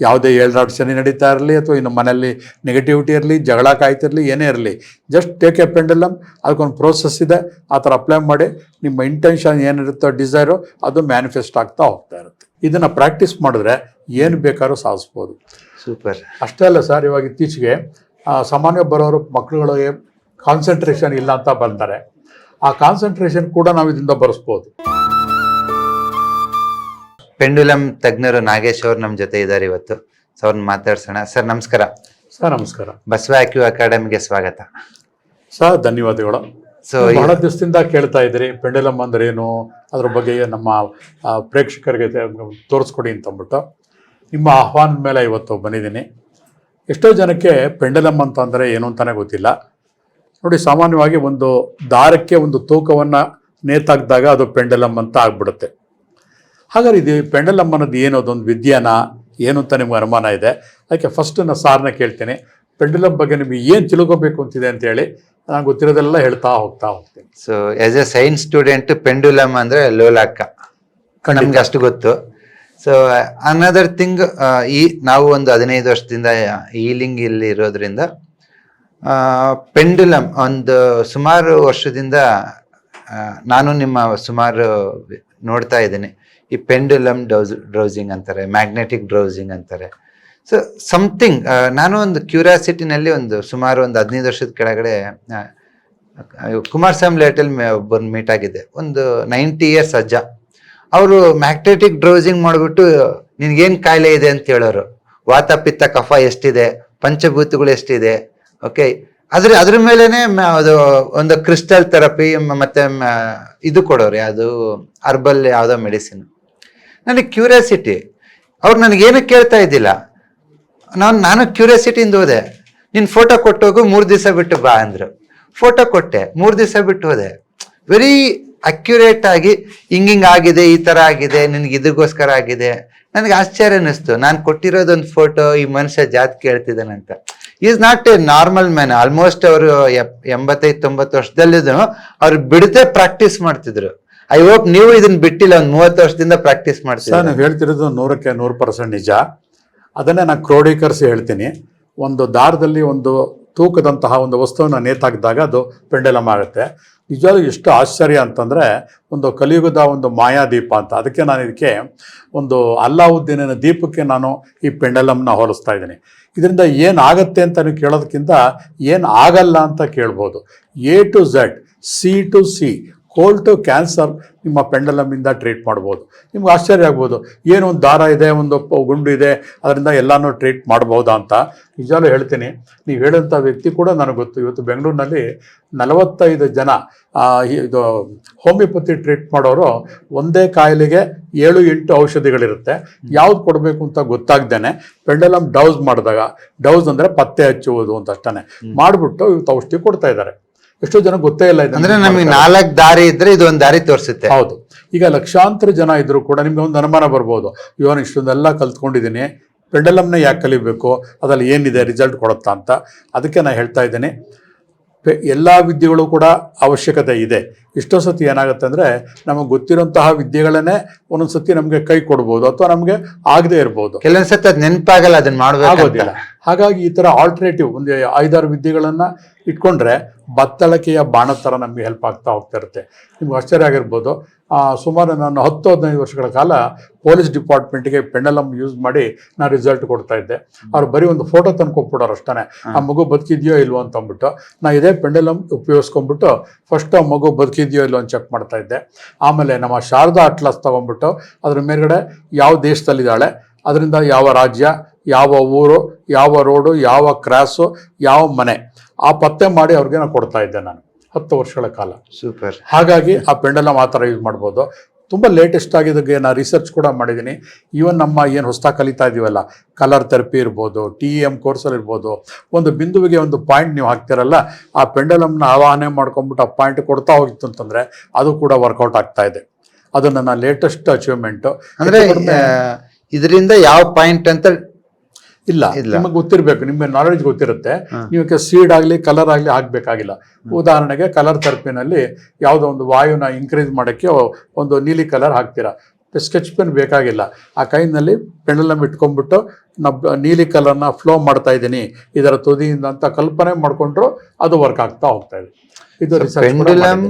ಯಾವುದೇ ಏಳ್ರಾಡ್ ಶನಿ ನಡೀತಾ ಇರಲಿ ಅಥವಾ ಇನ್ನು ಮನೆಯಲ್ಲಿ ನೆಗೆಟಿವಿಟಿ ಇರಲಿ ಜಗಳ ಕಾಯ್ತಿರಲಿ ಏನೇ ಇರಲಿ ಜಸ್ಟ್ ಟೇಕ್ ಎ ಪೆಂಡಲಮ್ ಅದಕ್ಕೊಂದು ಪ್ರೋಸೆಸ್ ಇದೆ ಆ ಥರ ಅಪ್ಲೈ ಮಾಡಿ ನಿಮ್ಮ ಇಂಟೆನ್ಷನ್ ಏನಿರುತ್ತೋ ಡಿಸೈರು ಅದು ಮ್ಯಾನಿಫೆಸ್ಟ್ ಆಗ್ತಾ ಹೋಗ್ತಾ ಇರುತ್ತೆ. ಇದನ್ನು ಪ್ರಾಕ್ಟೀಸ್ ಮಾಡಿದ್ರೆ ಏನು ಬೇಕಾದ್ರೂ ಸಾಧಿಸ್ಬೋದು. ಸೂಪರ್ ಅಷ್ಟೇ ಅಲ್ಲ ಸರ್ ಇವಾಗ ಇತ್ತೀಚೆಗೆ ಸಾಮಾನ್ಯ ಬರೋರು ಮಕ್ಕಳುಗಳಿಗೆ ಕಾನ್ಸಂಟ್ರೇಷನ್ ಇಲ್ಲ ಅಂತ ಬಂತಾರೆ ಆ ಕಾನ್ಸಂಟ್ರೇಷನ್ ಕೂಡ ನಾವು ಇದರಿಂದ ಬರೆಸ್ಬೋದು. ಪೆಂಡುಲಮ್ ತಜ್ಞರು ನಾಗೇಶ್ ಅವರು ನಮ್ಮ ಜೊತೆ ಇದ್ದಾರೆ ಇವತ್ತು. ಸೊ ಅವ್ರನ್ನ ಮಾತಾಡ್ಸೋಣ. ಸರ್ ನಮಸ್ಕಾರ. ಸರ್ ನಮಸ್ಕಾರ. ಬಸವ ಆಕ್ಯೂ ಅಕಾಡೆಮಿಗೆ ಸ್ವಾಗತ. ಸರ್ ಧನ್ಯವಾದಗಳು. ಸೊ ಬಹಳ ದಿವಸದಿಂದ ಕೇಳ್ತಾ ಇದ್ರಿ ಪೆಂಡುಲಮ್ ಅಂದ್ರೆ ಏನು? ಅದ್ರ ಬಗ್ಗೆ ನಮ್ಮ ಪ್ರೇಕ್ಷಕರಿಗೆ ತೋರಿಸ್ಕೊಡಿ ಅಂತ ಅಂದ್ಬಿಟ್ಟು. ನಿಮ್ಮ ಆಹ್ವಾನ ಮೇಲೆ ಇವತ್ತು ಬಂದಿದ್ದೀನಿ. ಎಷ್ಟೋ ಜನಕ್ಕೆ ಪೆಂಡಲಮ್ ಅಂತ ಅಂದರೆ ಏನು ಅಂತಾನೆ ಗೊತ್ತಿಲ್ಲ. ನೋಡಿ ಸಾಮಾನ್ಯವಾಗಿ ಒಂದು ದಾರಕ್ಕೆ ಒಂದು ತೂಕವನ್ನು ನೇತಾಕಿದಾಗ ಅದು ಪೆಂಡಲಮ್ ಅಂತ ಆಗ್ಬಿಡುತ್ತೆ. ಹಾಗಾದ್ರೆ ಇದು ಪೆಂಡಲಮ್ಮನದ್ದು ಅನ್ನೋದು ಏನು? ಅದೊಂದು ವಿದ್ಯಾನ? ಏನು ಅಂತ ನಿಮ್ಗೆ ಅನುಮಾನ ಇದೆ. ಅದಕ್ಕೆ ಫಸ್ಟ್ ನಾನು ಸಾರ್ನ ಕೇಳ್ತೀನಿ. ಪೆಂಡಲಮ್ ಬಗ್ಗೆ ನಿಮಗೆ ಏನು ತಿಳ್ಕೊಬೇಕು ಅಂತಿದೆ ಅಂತೇಳಿ ನಾನು ಗೊತ್ತಿರೋದೆಲ್ಲ ಹೇಳ್ತಾ ಹೋಗ್ತಾ ಹೋಗ್ತೀನಿ. So as a science student pendulum ಅಂದರೆ ಲೋಲಾಕ. ನಮ್ಗೆ ಅಷ್ಟು ಗೊತ್ತು. ಸೊ ಅನದರ್ ಥಿಂಗ್ ಈ ನಾವು ಒಂದು ಹದಿನೈದು ವರ್ಷದಿಂದ ಈಲಿಂಗ್ ಇಲ್ಲಿ ಇರೋದ್ರಿಂದ ಪೆಂಡುಲಮ್ ಒಂದು ಸುಮಾರು ವರ್ಷದಿಂದ ನಾನು ನಿಮ್ಮ ಸುಮಾರು ನೋಡ್ತಾ ಇದ್ದೀನಿ. ಈ ಪೆಂಡುಲಮ್ ಡೌಸ್ ಡ್ರೌಸಿಂಗ್ ಅಂತಾರೆ ಮ್ಯಾಗ್ನೆಟಿಕ್ ಡ್ರೌಸಿಂಗ್ ಅಂತಾರೆ. ಸೊ ಸಮಥಿಂಗ್ ನಾನು ಒಂದು ಕ್ಯೂರಿಯಾಸಿಟಿನಲ್ಲಿ ಒಂದು ಸುಮಾರು ಒಂದು ಹದಿನೈದು ವರ್ಷದ ಕೆಳಗಡೆ ಕುಮಾರ್ ಕುಮಾರಸ್ವಾಮಿ ಲೇಟಲ್ ಒಬ್ಬರು ಮೀಟ್ ಆಗಿದ್ದೆ. ಒಂದು ನೈಂಟಿ ಇಯರ್ಸ್ ಅಜ್ಜ. ಅವರು ಮ್ಯಾಗ್ನೆಟಿಕ್ ಡ್ರೌಸಿಂಗ್ ಮಾಡಿಬಿಟ್ಟು, ನಿನಗೇನು ಕಾಯಿಲೆ ಇದೆ ಅಂತ ಹೇಳೋರು. ವಾತ ಪಿತ್ತ ಕಫ ಎಷ್ಟಿದೆ, ಪಂಚಭೂತಗಳು ಎಷ್ಟಿದೆ ಓಕೆ ಅದ್ರ ಅದ್ರ ಮೇಲೇ ಅದು ಒಂದು ಕ್ರಿಸ್ಟಲ್ ಥೆರಪಿ ಮತ್ತೆ ಇದು ಕೊಡೋರು ಯಾವುದು ಅರ್ಬಲ್ ಯಾವುದೋ ಮೆಡಿಸಿನ್ ನನಗೆ ಕ್ಯೂರಿಯಾಸಿಟಿ ಅವ್ರು ನನಗೇನು ಕೇಳ್ತಾ ಇದ್ದಿಲ್ಲ. ನಾನು ನಾನು ಕ್ಯೂರಿಯಾಸಿಟಿಯಿಂದ ಹೋದೆ. ನಿನ್ನ ಫೋಟೋ ಕೊಟ್ಟೋಗು, ಮೂರು ದಿವಸ ಬಿಟ್ಟು ಬಾ ಅಂದರು. ಫೋಟೋ ಕೊಟ್ಟೆ, ಮೂರು ದಿವಸ ಬಿಟ್ಟು ಹೋದೆ. ವೆರಿ ಅಕ್ಯುರೇಟ್ ಆಗಿ, ಹಿಂಗಿಂಗ್ ಆಗಿದೆ, ಈ ಥರ ಆಗಿದೆ, ನಿನಗೆ ಇದಕ್ಕೋಸ್ಕರ ಆಗಿದೆ. ನನಗೆ ಆಶ್ಚರ್ಯ ಅನ್ನಿಸ್ತು. ನಾನು ಕೊಟ್ಟಿರೋದೊಂದು ಫೋಟೋ ಈ ಮನುಷ್ಯ ಜಾತ್ ಕೇಳ್ತಿದ್ದಾನಂತ is not a normal man almost ಅವರು ಎಂಬತ್ತೈದು, ತೊಂಬತ್ತು ವರ್ಷದಲ್ಲಿದ್ದು ಅವ್ರು ಬಿಡದೆ ಪ್ರಾಕ್ಟೀಸ್ ಮಾಡ್ತಿದ್ರು. ಐ ಹೋಪ್ ನೀವು ಇದನ್ನ ಬಿಟ್ಟಿಲ್ಲ, ಒಂದ್ ಮೂವತ್ತು ವರ್ಷದಿಂದ ಪ್ರಾಕ್ಟೀಸ್ ಸರ್ ಮಾಡ್ತಿದ್ರು ನೀವು ಹೇಳ್ತಿರೋದು ನೂರಕ್ಕೆ ನೂರು ಪರ್ಸೆಂಟ್ ನಿಜ. ಅದನ್ನೇ ನಾನು ಕ್ರೋಢೀಕರಿಸಿ ಹೇಳ್ತೀನಿ. ಒಂದು ದಾರದಲ್ಲಿ ಒಂದು ತೂಕದಂತಹ ಒಂದು ವಸ್ತುವನ್ನು ನೇತಾಕಿದಾಗ ಅದು ಪೆಂಡೆಲಮ್ ಆಗುತ್ತೆ. ನಿಜವಾಗ್ಲೂ ಎಷ್ಟು ಆಶ್ಚರ್ಯ ಅಂತಂದರೆ, ಒಂದು ಕಲಿಯುಗದ ಒಂದು ಮಾಯಾದೀಪ ಅಂತ. ಅದಕ್ಕೆ ನಾನು ಇದಕ್ಕೆ ಒಂದು ಅಲ್ಲಾವುದ್ದೀನಿನ ದೀಪಕ್ಕೆ ನಾನು ಈ ಪೆಂಡೆಲಮ್ನ ಹೋಲಿಸ್ತಾ ಇದ್ದೀನಿ. ಇದರಿಂದ ಏನಾಗತ್ತೆ ಅಂತ ನೀವು ಕೇಳೋದಕ್ಕಿಂತ ಏನು ಆಗಲ್ಲ ಅಂತ ಕೇಳ್ಬೋದು. A to Z C to C cold to cancer ನಿಮ್ಮ ಪೆಂಡಲಮ್ಮಿಂದ ಟ್ರೀಟ್ ಮಾಡ್ಬೋದು. ನಿಮ್ಗೆ ಆಶ್ಚರ್ಯ ಆಗ್ಬೋದು. ಏನು ಒಂದು ದಾರ ಇದೆ ಒಂದು ಗುಂಡು ಇದೆ ಅದರಿಂದ ಎಲ್ಲನೂ ಟ್ರೀಟ್ ಮಾಡ್ಬೋದಾ ಅಂತ. ನಿಜಾಲು ಹೇಳ್ತೀನಿ. ನೀವು ಹೇಳೋಂಥ ವ್ಯಕ್ತಿ ಕೂಡ ನನಗೆ ಗೊತ್ತು. ಇವತ್ತು ಬೆಂಗಳೂರಿನಲ್ಲಿ ನಲವತ್ತೈದು ಜನ ಇದು ಹೋಮಿಯೋಪತಿ ಟ್ರೀಟ್ ಮಾಡೋರು ಒಂದೇ ಕಾಯಿಲೆಗೆ ಏಳು ಎಂಟು ಔಷಧಿಗಳಿರುತ್ತೆ. ಯಾವ್ದು ಕೊಡಬೇಕು ಅಂತ ಗೊತ್ತಾಗ್ದೇನೆ. ಪೆಂಡಲಮ್ ಡೌಸ್ ಮಾಡಿದಾಗ ಡೌಸ್ ಅಂದರೆ ಪತ್ತೆ ಹಚ್ಚುವುದು ಅಂತ ಅಷ್ಟೇ ಮಾಡಿಬಿಟ್ಟು ಇವತ್ತು ಔಷಧಿ ಕೊಡ್ತಾ ಇದ್ದಾರೆ. ಎಷ್ಟೋ ಜನ ಗೊತ್ತೇ ಇಲ್ಲ ಅಂದ್ರೆ ನಮಗೆ ನಾಲ್ಕು ದಾರಿ ಇದ್ರೆ ಇದು ಒಂದ್ ದಾರಿ ತೋರಿಸುತ್ತೆ. ಹೌದು. ಈಗ ಲಕ್ಷಾಂತರ ಜನ ಇದ್ರು ಕೂಡ ನಿಮ್ಗೆ ಒಂದು ಅನುಮಾನ ಬರ್ಬೋದು. ಇವನು ಇಷ್ಟೊಂದೆಲ್ಲ ಕಲ್ತ್ಕೊಂಡಿದ್ದೀನಿ. ಪೆಂಡಲಮ್ನ ಯಾಕೆ ಕಲಿಬೇಕು? ಅದ್ರಲ್ಲಿ ಏನಿದೆ? ರಿಸಲ್ಟ್ ಕೊಡುತ್ತಾ ಅಂತ. ಅದಕ್ಕೆ ನಾನು ಹೇಳ್ತಾ ಇದ್ದೀನಿ. ಎಲ್ಲ ವಿದ್ಯೆಗಳು ಕೂಡ ಅವಶ್ಯಕತೆ ಇದೆ. ಎಷ್ಟೋ ಸತಿ ಏನಾಗುತ್ತೆ ಅಂದರೆ ನಮಗೆ ಗೊತ್ತಿರೋಂತಹ ವಿದ್ಯೆಗಳನ್ನೇ ಒಂದೊಂದು ಸತಿ ನಮಗೆ ಕೈ ಕೊಡ್ಬೋದು ಅಥವಾ ನಮಗೆ ಆಗದೆ ಇರ್ಬೋದು. ಕೆಲವೊಂದು ಸತಿ ಅದು ನೆನಪಾಗಲ್ಲ ಅದನ್ನು ಮಾಡಬೇಕಾಗೋದಿಲ್ಲ ಹಾಗಾಗಿ ಈ ಥರ ಆಲ್ಟರ್ನೇಟಿವ್ ಒಂದು ಐದಾರು ವಿದ್ಯೆಗಳನ್ನು ಇಟ್ಕೊಂಡ್ರೆ ಬತ್ತಳಿಕೆಯ ಬಾಣ ಥರ ನಮಗೆ ಹೆಲ್ಪ್ ಆಗ್ತಾ ಹೋಗ್ತಾ ಇರುತ್ತೆ. ನಿಮ್ಗೆ ಆಶ್ಚರ್ಯ ಆಗಿರ್ಬೋದು. ಸುಮಾರು ನಾನು ಹತ್ತು ಹದಿನೈದು ವರ್ಷಗಳ ಕಾಲ ಪೊಲೀಸ್ ಡಿಪಾರ್ಟ್ಮೆಂಟ್ಗೆ ಪೆಂಡಲಮ್ ಯೂಸ್ ಮಾಡಿ ನಾನು ರಿಸಲ್ಟ್ ಕೊಡ್ತಾ ಇದ್ದೆ. ಅವ್ರು ಬರೀ ಒಂದು ಫೋಟೋ ತಂದು ಕೊಟ್ಬಿಡೋರು ಅಷ್ಟೇ ಆ ಮಗು ಬದುಕಿದೆಯೋ ಇಲ್ವೋ ಅಂತ ಅಂದ್ಬಿಟ್ಟು ನಾನು ಇದೇ ಪೆಂಡಲಮ್ ಉಪಯೋಗಿಸ್ಕೊಂಡ್ಬಿಟ್ಟು ಫಸ್ಟ್ ಆ ಮಗು ಬದುಕಿದೆಯೋ ಇಲ್ವೋ ಅಂತ ಚೆಕ್ ಮಾಡ್ತಾ ಇದ್ದೆ. ಆಮೇಲೆ ನಮ್ಮ ಶಾರದಾ ಅಟ್ಲಾಸ್ ತಗೊಂಡ್ಬಿಟ್ಟು ಅದ್ರ ಮೇಲ್ಗಡೆ ಯಾವ ದೇಶದಲ್ಲಿದ್ದಾಳೆ ಅದರಿಂದ ಯಾವ ರಾಜ್ಯ ಯಾವ ಊರು ಯಾವ ರೋಡು ಯಾವ ಕ್ರಾಸು ಯಾವ ಮನೆ. ಆ ಪತ್ತೆ ಮಾಡಿ ಅವ್ರಿಗೆ ನಾನು ಕೊಡ್ತಾ ಇದ್ದೆ ನಾನು. ಹತ್ತು ವರ್ಷಗಳ ಕಾಲ. ಸೂಪರ್ ಹಾಗಾಗಿ ಆ ಪೆಂಡಲಮ್ ಮಾತ್ರ ಥರ ಯೂಸ್ ಮಾಡ್ಬೋದು. ತುಂಬ ಲೇಟೆಸ್ಟ್ ಆಗಿದ್ದಕ್ಕೆ ನಾನು ರಿಸರ್ಚ್ ಕೂಡ ಮಾಡಿದ್ದೀನಿ ಈವನ್ ನಮ್ಮ ಏನು ಹೊಸದಾಗಿ ಕಲಿತಾ ಇದೀವಲ್ಲ ಕಲರ್ ಥೆರಪಿ ಇರ್ಬೋದು ಟಿ ಇ ಎಂ ಕೋರ್ಸಲ್ಲಿ ಇರ್ಬೋದು ಒಂದು ಬಿಂದುವಿಗೆ ಒಂದು ಪಾಯಿಂಟ್ ನೀವು ಹಾಕ್ತಿರಲ್ಲ ಆ ಪೆಂಡಲಮ್ನ ಆವಾಹನೆ ಮಾಡ್ಕೊಂಡ್ಬಿಟ್ಟು ಆ ಪಾಯಿಂಟ್ ಕೊಡ್ತಾ ಹೋಗಿತ್ತು ಅಂತಂದರೆ ಅದು ಕೂಡ ವರ್ಕೌಟ್ ಆಗ್ತಾ ಇದೆ. ಅದು ನನ್ನ ಲೇಟೆಸ್ಟ್ ಅಚೀವ್ಮೆಂಟು ಅಂದರೆ ಇದರಿಂದ ಯಾವ ಪಾಯಿಂಟ್ ಅಂತ ಇಲ್ಲ. ನಿಮಗೆ ಗೊತ್ತಿರಬೇಕು ನಿಮ್ಮ ನಾಲೆಡ್ಜ್ ಗೊತ್ತಿರುತ್ತೆ. ನೀವು ಸೀಡ್ ಆಗಲಿ ಕಲರ್ ಆಗಲಿ ಹಾಕ್ಬೇಕಾಗಿಲ್ಲ ಉದಾಹರಣೆಗೆ ಕಲರ್ ಥೆರಪಿನಲ್ಲಿ ಯಾವುದೋ ಒಂದು ವಾಯುನ ಇನ್ಕ್ರೀಸ್ ಮಾಡೋಕ್ಕೆ ಒಂದು ನೀಲಿ ಕಲರ್ ಹಾಕ್ತೀರಾ. ಸ್ಕೆಚ್ ಪೆನ್ ಬೇಕಾಗಿಲ್ಲ. ಆ ಕೈನಲ್ಲಿ ಪೆಂಡಲಮ್ ಇಟ್ಕೊಂಡ್ಬಿಟ್ಟು ನಬ್ ನೀಲಿ ಕಲರ್ನ ಫ್ಲೋ ಮಾಡ್ತಾ ಇದ್ದೀನಿ. ಇದರ ತುದಿಯಿಂದ ಅಂತ ಕಲ್ಪನೆ ಮಾಡಿಕೊಂಡ್ರು ಅದು ವರ್ಕ್ ಆಗ್ತಾ ಹೋಗ್ತಾ ಇದೆ. ಇದು ಪೆಂಡುಲಮ್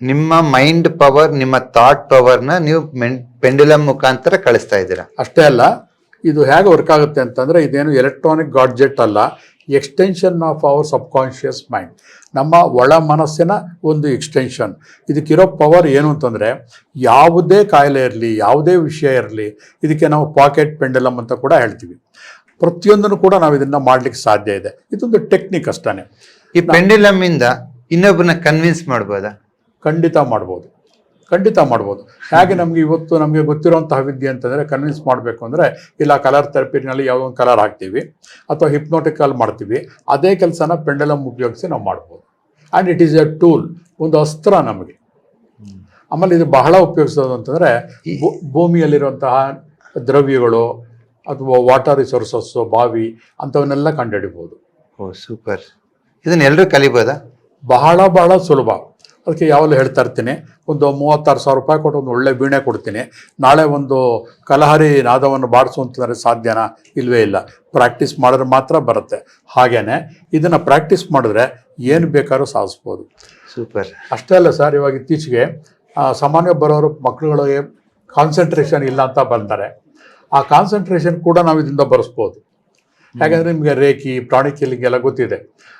ನಿಮ್ಮ ಮೈಂಡ್ ಪವರ್ ನಿಮ್ಮ ಥಾಟ್ ಪವರ್ನ ನೀವು ಪೆಂಡುಲಮ್ ಮುಖಾಂತರ ಕಳಿಸ್ತಾ ಇದ್ದೀರಾ? ಅಷ್ಟೇ ಅಲ್ಲ ಇದು ಹೇಗೆ ವರ್ಕ್ ಆಗುತ್ತೆ ಅಂತಂದರೆ ಇದೇನು ಎಲೆಕ್ಟ್ರಾನಿಕ್ ಗಾಡ್ಜೆಟ್ ಅಲ್ಲ extension of our subconscious mind ನಮ್ಮ ಒಳ ಮನಸ್ಸಿನ ಒಂದು ಎಕ್ಸ್ಟೆನ್ಷನ್ ಇದಕ್ಕಿರೋ ಪವರ್ ಏನು ಅಂತಂದರೆ ಯಾವುದೇ ಕಾಯಿಲೆ ಇರಲಿ ಯಾವುದೇ ವಿಷಯ ಇರಲಿ ಇದಕ್ಕೆ ನಾವು ಪಾಕೆಟ್ ಪೆಂಡಲಮ್ ಅಂತ ಕೂಡ ಹೇಳ್ತೀವಿ. ಪ್ರತಿಯೊಂದನ್ನು ಕೂಡ ನಾವು ಇದನ್ನು ಮಾಡಲಿಕ್ಕೆ ಸಾಧ್ಯ ಇದೆ. ಇದೊಂದು ಟೆಕ್ನಿಕ್ ಅಷ್ಟೇ ಈ ಪೆಂಡಲಮ್ ಇಂದ ಇನ್ನೊಬ್ಬನ ಕನ್ವಿನ್ಸ್ ಮಾಡ್ಬೋದಾ? ಖಂಡಿತ ಮಾಡ್ಬೋದು. ಖಂಡಿತ ಮಾಡ್ಬೋದು. ಹೇಗೆ ನಮಗೆ ಇವತ್ತು ನಮಗೆ ಗೊತ್ತಿರುವಂತಹ ವಿದ್ಯೆ ಅಂತಂದರೆ ಕನ್ವಿನ್ಸ್ ಮಾಡಬೇಕು ಅಂದರೆ ಇಲ್ಲ ಕಲರ್ ಥೆರಪಿನಲ್ಲಿ ಯಾವುದೋ ಒಂದು ಕಲರ್ ಹಾಕ್ತೀವಿ ಅಥವಾ ಹಿಪ್ನೋಟಿಕಲ್ ಮಾಡ್ತೀವಿ. ಅದೇ ಕೆಲಸನ ಪೆಂಡಲಮ್ ಉಪಯೋಗಿಸಿ ನಾವು ಮಾಡ್ಬೋದು. And it is a tool ಒಂದು ಅಸ್ತ್ರ ನಮಗೆ. ಆಮೇಲೆ ಇದು ಬಹಳ ಉಪಯೋಗಿಸೋದು ಅಂತಂದರೆ ಭೂ- ಭೂಮಿಯಲ್ಲಿರುವಂತಹ ದ್ರವ್ಯಗಳು ಅಥವಾ ವಾಟರ್ ರಿಸೋರ್ಸಸ್ಸು ಬಾವಿ ಅಂಥವನ್ನೆಲ್ಲ ಕಂಡುಹಿಡಿಬೋದು ಓ ಸೂಪರ್ ಇದನ್ನೆಲ್ಲರೂ ಕಲಿಬೋದಾ? ಬಹಳ ಬಹಳ ಸುಲಭ. ಅದಕ್ಕೆ ಯಾವಾಗಲೂ ಹೇಳ್ತಾ ಇರ್ತೀನಿ ಒಂದು ಮೂವತ್ತಾರು ಸಾವಿರ ರೂಪಾಯಿ ಕೊಟ್ಟು ಒಂದು ಒಳ್ಳೆ ವೀಣೆ ಕೊಡ್ತೀನಿ. ನಾಳೆ ಒಂದು ಕಲಹರಿ ನಾದವನ್ನು ಬಾಡಿಸು ಅಂತಂದರೆ ಸಾಧ್ಯನಾ? ಇಲ್ಲವೇ ಇಲ್ಲ. ಪ್ರಾಕ್ಟೀಸ್ ಮಾಡಿದ್ರೆ ಮಾತ್ರ ಬರುತ್ತೆ. ಹಾಗೇ ಇದನ್ನು ಪ್ರಾಕ್ಟೀಸ್ ಮಾಡಿದ್ರೆ ಏನು ಬೇಕಾದ್ರೂ ಸಾಧಿಸ್ಬೋದು. ಸೂಪರ್ ಅಷ್ಟೇ ಅಲ್ಲ ಸರ್ ಇವಾಗ ಇತ್ತೀಚೆಗೆ ಸಾಮಾನ್ಯ ಬರೋರು ಮಕ್ಕಳುಗಳಿಗೆ ಕಾನ್ಸಂಟ್ರೇಷನ್ ಇಲ್ಲ ಅಂತ ಬಂತಾರೆ ಆ ಕಾನ್ಸಂಟ್ರೇಷನ್ ಕೂಡ ನಾವು ಇದರಿಂದ ಬರೆಸ್ಬೋದು. ಯಾಕಂದರೆ ನಿಮಗೆ ರೇಖಿ, ಪ್ರಾಣಿ ಹಿಲ್ಲಿಂಗ್ ಎಲ್ಲ ಗೊತ್ತಿದೆ.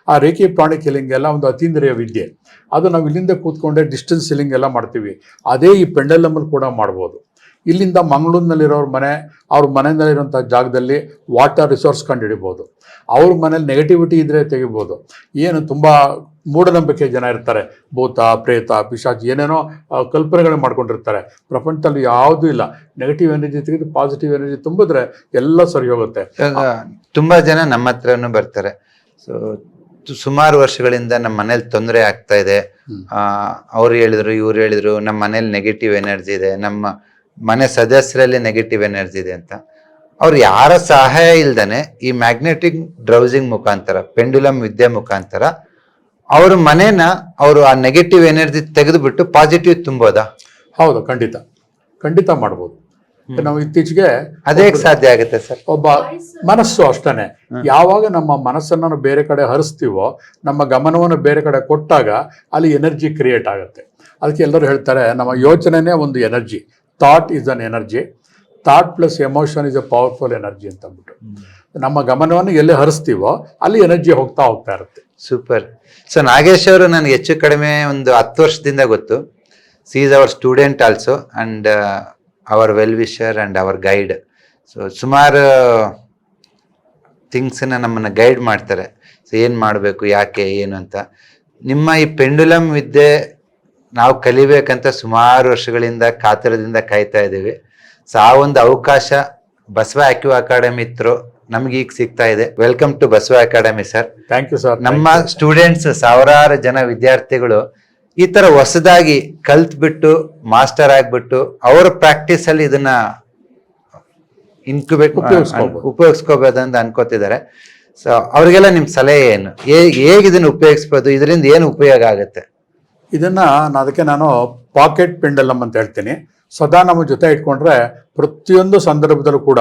ಆ ರೇಖಿ, ಪ್ರಾಣಿ ಹಿಲ್ಲಿಂಗ್ ಎಲ್ಲ ಒಂದು ಅತೀಂದ್ರಿಯ ವಿದ್ಯೆ. ಅದು ನಾವು ಇಲ್ಲಿಂದ ಕೂತ್ಕೊಂಡೆ ಡಿಸ್ಟೆನ್ಸ್ ಸೀಲಿಂಗ್ ಎಲ್ಲ ಮಾಡ್ತೀವಿ. ಅದೇ ಈ ಪೆಂಡಲಮಲ್ಲಿ ಕೂಡ ಮಾಡ್ಬೋದು. ಇಲ್ಲಿಂದ ಮಂಗಳೂರಿನಲ್ಲಿರೋರ ಮನೆ, ಅವ್ರ ಮನೆಯಲ್ಲಿರುವಂಥ ಜಾಗದಲ್ಲಿ ವಾಟರ್ ರಿಸೋರ್ಸ್ ಕಂಡು ಹಿಡಿಬೋದು ಅವ್ರ ಮನೇಲಿ ನೆಗೆಟಿವಿಟಿ ಇದ್ದರೆ ತೆಗಿಬೋದು. ಏನು ತುಂಬ ಮೂಢನಂಬಿಕೆ ಜನ ಇರ್ತಾರೆ. ಭೂತ ಪ್ರೇತ ಪಿಶಾಚಿ ಏನೇನೋ ಕಲ್ಪನೆಗಳನ್ನ ಕಲ್ಪನೆಗಳು ಮಾಡ್ಕೊಂಡಿರ್ತಾರೆ. ಪ್ರಪಂಚದಲ್ಲಿ ಯಾವುದೂ ಇಲ್ಲ. ನೆಗೆಟಿವ್ ಎನರ್ಜಿ ತೆಗೆದು ಪಾಸಿಟಿವ್ ಎನರ್ಜಿ ತುಂಬಿದ್ರೆ ಎಲ್ಲ ಸರಿ ಹೋಗುತ್ತೆ. ತುಂಬಾ ಜನ ನಮ್ಮ ಹತ್ರನೂ ಬರ್ತಾರೆ. ಸೊ ಸುಮಾರು ವರ್ಷಗಳಿಂದ ನಮ್ಮ ಮನೇಲಿ ತೊಂದರೆ ಆಗ್ತಾ ಇದೆ. ಅವ್ರು ಹೇಳಿದ್ರು ಇವ್ರು ಹೇಳಿದ್ರು ನಮ್ಮ ಮನೇಲಿ ನೆಗೆಟಿವ್ ಎನರ್ಜಿ ಇದೆ. ನಮ್ಮ ಮನೆ ಸದಸ್ಯರಲ್ಲಿ ನೆಗೆಟಿವ್ ಎನರ್ಜಿ ಇದೆ ಅಂತ. ಅವ್ರು ಯಾರ ಸಹಾಯ ಇಲ್ದೇನೆ ಈ ಮ್ಯಾಗ್ನೆಟಿಕ್ ಡ್ರೌಸಿಂಗ್ ಮುಖಾಂತರ ಪೆಂಡುಲಮ್ ವಿದ್ಯೆ ಮುಖಾಂತರ ಅವ್ರ ಮನೇನ ಅವರು ಆ ನೆಗೆಟಿವ್ ಎನರ್ಜಿ ತೆಗೆದುಬಿಟ್ಟು ಪಾಸಿಟಿವ್ ತುಂಬೋದಾ? ಹೌದು ಖಂಡಿತ. ಖಂಡಿತ ಮಾಡ್ಬೋದು. ನಾವು ಇತ್ತೀಚೆಗೆ ಅದೇ ಸಾಧ್ಯ ಆಗುತ್ತೆ ಸರ್? ಒಬ್ಬ ಮನಸ್ಸು ಅಷ್ಟೇ ಯಾವಾಗ ನಮ್ಮ ಮನಸ್ಸನ್ನು ಬೇರೆ ಕಡೆ ಹರಿಸ್ತೀವೋ ನಮ್ಮ ಗಮನವನ್ನು ಬೇರೆ ಕಡೆ ಕೊಟ್ಟಾಗ ಅಲ್ಲಿ ಎನರ್ಜಿ ಕ್ರಿಯೇಟ್ ಆಗುತ್ತೆ. ಅದಕ್ಕೆ ಎಲ್ಲರೂ ಹೇಳ್ತಾರೆ ನಮ್ಮ ಯೋಚನೆನೇ ಒಂದು energy thought is an energy thought plus emotion is a powerful energy ಅಂತ ಅಂದ್ಬಿಟ್ಟು. ನಮ್ಮ ಗಮನವನ್ನು ಎಲ್ಲಿ ಹರಿಸ್ತೀವೋ ಅಲ್ಲಿ ಎನರ್ಜಿ ಹೋಗ್ತಾ ಹೋಗ್ತಾ ಇರುತ್ತೆ. ಸೂಪರ್ ಸೊ ನಾಗೇಶ್ ಅವರು ನನಗೆ ಹೆಚ್ಚು ಕಡಿಮೆ ಒಂದು ಹತ್ತು ವರ್ಷದಿಂದ ಗೊತ್ತು. She is our student also and our well wisher and our guide so ಸುಮಾರು ಥಿಂಗ್ಸನ್ನ ನಮ್ಮನ್ನು ಗೈಡ್ ಮಾಡ್ತಾರೆ. ಸೊ ಏನು ಮಾಡಬೇಕು, ಯಾಕೆ, ಏನು ಅಂತ. ನಿಮ್ಮ ಈ ಪೆಂಡುಲಮ್ ವಿದ್ಯೆ ನಾವು ಕಲಿಬೇಕಂತ ಸುಮಾರು ವರ್ಷಗಳಿಂದ ಕಾತರದಿಂದ ಕಾಯ್ತಾ ಇದ್ದೀವಿ. ಸೊ ಆ ಒಂದು ಅವಕಾಶ ಬಸವ ಆಕ್ಯೂ ಅಕಾಡೆಮಿ ಇತ್ತು ನಮ್ಗೆ ಈಗ ಸಿಗ್ತಾ ಇದೆ. Welcome to Basava academy sir thank you sir ನಮ್ಮ ಸ್ಟೂಡೆಂಟ್ಸ್ ಸಾವಿರಾರು ಜನ ವಿದ್ಯಾರ್ಥಿಗಳು ಈ ತರ ಹೊಸದಾಗಿ ಕಲ್ತ್ಬಿಟ್ಟು ಮಾಸ್ಟರ್ ಆಗ್ಬಿಟ್ಟು ಅವರ ಪ್ರಾಕ್ಟೀಸ್ ಅಲ್ಲಿ ಇದನ್ನ ಇನ್ಕ್ಯುಬೇಟ್ ಅಂತ ಅನ್ಕೋತಿದ್ದಾರೆ. ಸೊ ಅವ್ರಿಗೆಲ್ಲ ನಿಮ್ ಸಲಹೆ ಏನು? ಹೇಗೆ ಇದನ್ನ ಉಪಯೋಗಿಸ್ಬೋದು? ಇದರಿಂದ ಏನು ಉಪಯೋಗ ಆಗುತ್ತೆ? ಇದನ್ನ ಅದಕ್ಕೆ ನಾನು ಪಾಕೆಟ್ ಪೆಂಡಲಮ್ ಅಂತ ಹೇಳ್ತೀನಿ. ಸದಾ ನಮ್ಮ ಜೊತೆ ಇಟ್ಕೊಂಡ್ರೆ ಪ್ರತಿಯೊಂದು ಸಂದರ್ಭದಲ್ಲೂ ಕೂಡ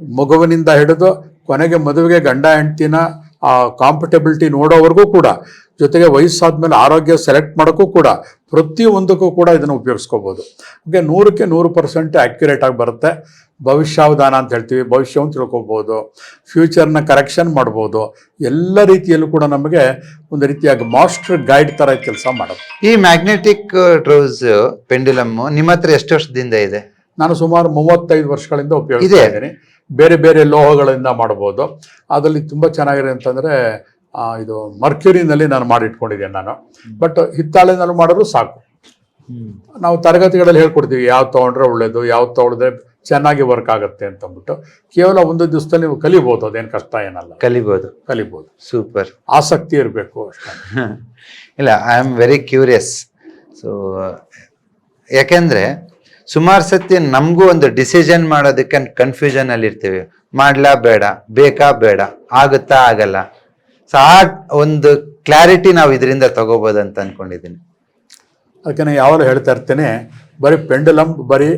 ಮಗುವಿನಿಂದ ಹಿಡಿದು ಕೊನೆಗೆ ಮದುವೆಗೆ ಗಂಡ ಹೆಂಡ್ತಿನ ಆ ಕಾಂಫರ್ಟೆಬಿಲಿಟಿ ನೋಡೋವರೆಗೂ ಕೂಡ ಜೊತೆಗೆ ವಯಸ್ಸಾದ್ಮೇಲೆ ಆರೋಗ್ಯ ಸೆಲೆಕ್ಟ್ ಮಾಡೋಕ್ಕೂ ಕೂಡ ಪ್ರತಿಯೊಂದಕ್ಕೂ ಕೂಡ ಇದನ್ನು ಉಪಯೋಗಿಸ್ಕೋಬೋದು. ಹಾಗೆ ನೂರಕ್ಕೆ ನೂರು ಪರ್ಸೆಂಟ್ ಆ್ಯಕ್ಯುರೇಟ್ ಆಗಿ ಬರುತ್ತೆ. ಭವಿಷ್ಯಾವಧಾನ ಅಂತ ಹೇಳ್ತೀವಿ ಭವಿಷ್ಯವನ್ನು ತಿಳ್ಕೊಬೋದು. ಫ್ಯೂಚರ್ನ ಕರೆಕ್ಷನ್ ಮಾಡ್ಬೋದು. ಎಲ್ಲ ರೀತಿಯಲ್ಲೂ ಕೂಡ ನಮಗೆ ಒಂದು ರೀತಿಯಾಗಿ ಮಾಸ್ಟರ್ ಗೈಡ್ ಥರ ಕೆಲಸ ಮಾಡೋದು. ಈ ಮ್ಯಾಗ್ನೆಟಿಕ್ ಟ್ರೌಸ್ ಪೆಂಡುಲಮ್ ನಿಮ್ಮ ಹತ್ರ ಎಷ್ಟು ವರ್ಷದಿಂದ ಇದೆ? ನಾನು ಸುಮಾರು ಮೂವತ್ತೈದು ವರ್ಷಗಳಿಂದ ಉಪಯೋಗಿಸ್ತಾ ಇದೆ. ಇದ್ದೀನಿ. ಬೇರೆ ಬೇರೆ ಲೋಹಗಳಿಂದ ಮಾಡ್ಬೋದು. ಅದರಲ್ಲಿ ತುಂಬ ಚೆನ್ನಾಗಿದೆ ಅಂತಂದರೆ ಇದು ಮರ್ಕ್ಯೂರಿನಲ್ಲಿ ನಾನು ಮಾಡಿಟ್ಕೊಂಡಿದ್ದೇನೆ ನಾನು. ಬಟ್ ಹಿತ್ತಾಳೆನಲ್ಲಿ ಮಾಡಿದ್ರು ಸಾಕು. ನಾವು ತರಗತಿಗಳಲ್ಲಿ ಹೇಳ್ಕೊಡ್ತೀವಿ ಯಾವ್ದು ತೊಗೊಂಡ್ರೆ ಒಳ್ಳೇದು ಯಾವ್ದು ತೊಗೊಂಡ್ರೆ ಚೆನ್ನಾಗಿ ವರ್ಕ್ ಆಗುತ್ತೆ ಅಂತ ಅಂದ್ಬಿಟ್ಟು ಕೇವಲ ಒಂದು ದಿವಸದಲ್ಲಿ ನೀವು ಕಲಿಬೋದು ಅದೇನು ಕಷ್ಟ ಏನಲ್ಲ. ಕಲಿಬೋದು. ಕಲಿಬೋದು. ಸೂಪರ್. ಆಸಕ್ತಿ ಇರಬೇಕು ಅಷ್ಟೇ. ಇಲ್ಲ I am very curious so ಯಾಕೆಂದ್ರೆ ಸುಮಾರು ಸತಿ ನಮಗೂ ಒಂದು ಡಿಸಿಷನ್ ಮಾಡೋದಕ್ಕೆ ಕನ್ಫ್ಯೂಷನ್ ಅಲ್ಲಿ ಇರ್ತೀವಿ. ಮಾಡ್ಲಾ ಬೇಡ, ಬೇಕಾ ಬೇಡ, ಆಗುತ್ತಾ ಆಗಲ್ಲ. ಸೊ ಆ ಒಂದು ಕ್ಲಾರಿಟಿ ನಾವು ಇದರಿಂದ ತಗೋಬೋದು ಅಂತ ಅನ್ಕೊಂಡಿದ್ದೀನಿ ಅದಕ್ಕೆ ನಾನು ಯಾವಾಗಲೂ ಹೇಳ್ತಾ ಇರ್ತೇನೆ, ಬರೀ ಪೆಂಡಲಮ್ ಬರೀ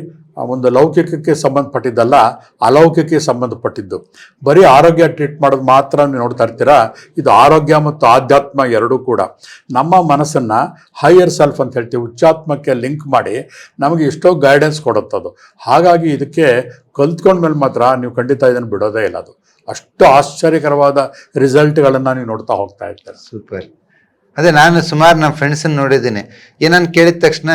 ಒಂದು ಲೌಕಿಕಕ್ಕೆ ಸಂಬಂಧಪಟ್ಟಿದ್ದಲ್ಲ, ಅಲೌಕಿಕಕ್ಕೆ ಸಂಬಂಧಪಟ್ಟಿದ್ದು. ಬರೀ ಆರೋಗ್ಯ ಟ್ರೀಟ್ ಮಾಡೋದು ಮಾತ್ರ ನೀವು ನೋಡ್ತಾ ಇರ್ತೀರಾ? ಇದು ಆರೋಗ್ಯ ಮತ್ತು ಆಧ್ಯಾತ್ಮ ಎರಡೂ ಕೂಡ. ನಮ್ಮ ಮನಸ್ಸನ್ನು ಹೈಯರ್ ಸೆಲ್ಫ್ ಅಂತ ಹೇಳ್ತೀವಿ ಉಚ್ಚಾತ್ಮಕ್ಕೆ ಲಿಂಕ್ ಮಾಡಿ ನಮಗೆ ಎಷ್ಟೋ ಗೈಡೆನ್ಸ್ ಕೊಡುತ್ತದು. ಹಾಗಾಗಿ ಇದಕ್ಕೆ ಕಲ್ತ್ಕೊಂಡ್ಮೇಲೆ ಮಾತ್ರ ನೀವು ಖಂಡಿತ ಇದನ್ನು ಬಿಡೋದೇ ಇಲ್ಲ ಅದು. ಅಷ್ಟು ಆಶ್ಚರ್ಯಕರವಾದ ರಿಸಲ್ಟ್ಗಳನ್ನು ನೀವು ನೋಡ್ತಾ ಹೋಗ್ತಾ ಇರ್ತಾರೆ. ಸೂಪರ್. ಅದೇ ನಾನು ಸುಮಾರು ನಮ್ಮ ಫ್ರೆಂಡ್ಸನ್ನು ನೋಡಿದ್ದೀನಿ. ಏನನ್ನು ಕೇಳಿದ ತಕ್ಷಣ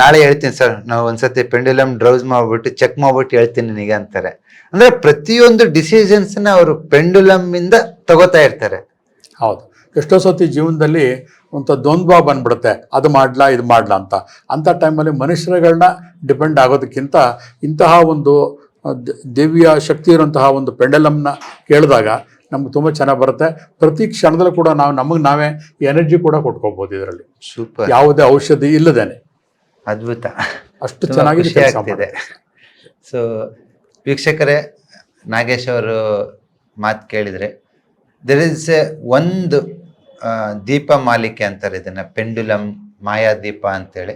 ನಾಳೆ ಹೇಳ್ತೀನಿ ಸರ್. ನಾವು ಒಂದ್ಸತಿ ಪೆಂಡುಲಮ್ ಡ್ರೌಸ್ ಮಾಡ್ಬಿಟ್ಟು ಚೆಕ್ ಮಾಡ್ಬಿಟ್ಟು ಹೇಳ್ತೀನಿ ನಿನಗೆ ಅಂತಾರೆ. ಅಂದ್ರೆ ಪ್ರತಿಯೊಂದು ಡಿಸಿಷನ್ಸ್ನ ಅವರು ಪೆಂಡುಲಮ್ ಇಂದ ತಗೋತಾ ಇರ್ತಾರೆ. ಹೌದು. ಎಷ್ಟೋ ಸತಿ ಜೀವನದಲ್ಲಿ ಒಂದು ದ್ವಂದ್ವ ಬಂದ್ಬಿಡುತ್ತೆ. ಅದು ಮಾಡ್ಲಾ, ಇದು ಮಾಡ್ಲಾ ಅಂತ. ಅಂಥ ಟೈಮಲ್ಲಿ ಮನುಷ್ಯರುಗಳನ್ನ ಡಿಪೆಂಡ್ ಆಗೋದಕ್ಕಿಂತ ಇಂತಹ ಒಂದು ದಿವ್ಯ ಶಕ್ತಿ ಇರುವಂತಹ ಒಂದು ಪೆಂಡಲಮ್ನ ಕೇಳಿದಾಗ ನಮ್ಗೆ ತುಂಬ ಚೆನ್ನಾಗಿ ಬರುತ್ತೆ. ಪ್ರತಿ ಕ್ಷಣದಲ್ಲೂ ಕೂಡ ನಾವು ನಮಗೆ ನಾವೇ ಎನರ್ಜಿ ಕೂಡ ಕೊಟ್ಕೋಬೋದು ಇದರಲ್ಲಿ. ಸೂಪರ್ ಯಾವುದೇ ಔಷಧಿ ಇಲ್ಲದೇನೆ. ಅದ್ಭುತ. ಅಷ್ಟು ಚೆನ್ನಾಗಿ ಆಗ್ತಿದೆ. ಸೊ ವೀಕ್ಷಕರೇ ನಾಗೇಶ್ ಅವರು ಮಾತು ಕೇಳಿದ್ರೆ ದೆರ್ ಇಸ್ ಎ ಒಂದು ದೀಪ ಮಾಲಿಕೆ ಅಂತಾರೆ ಇದನ್ನ ಪೆಂಡುಲಮ್ ಮಾಯಾ ದೀಪ ಅಂತೇಳಿ.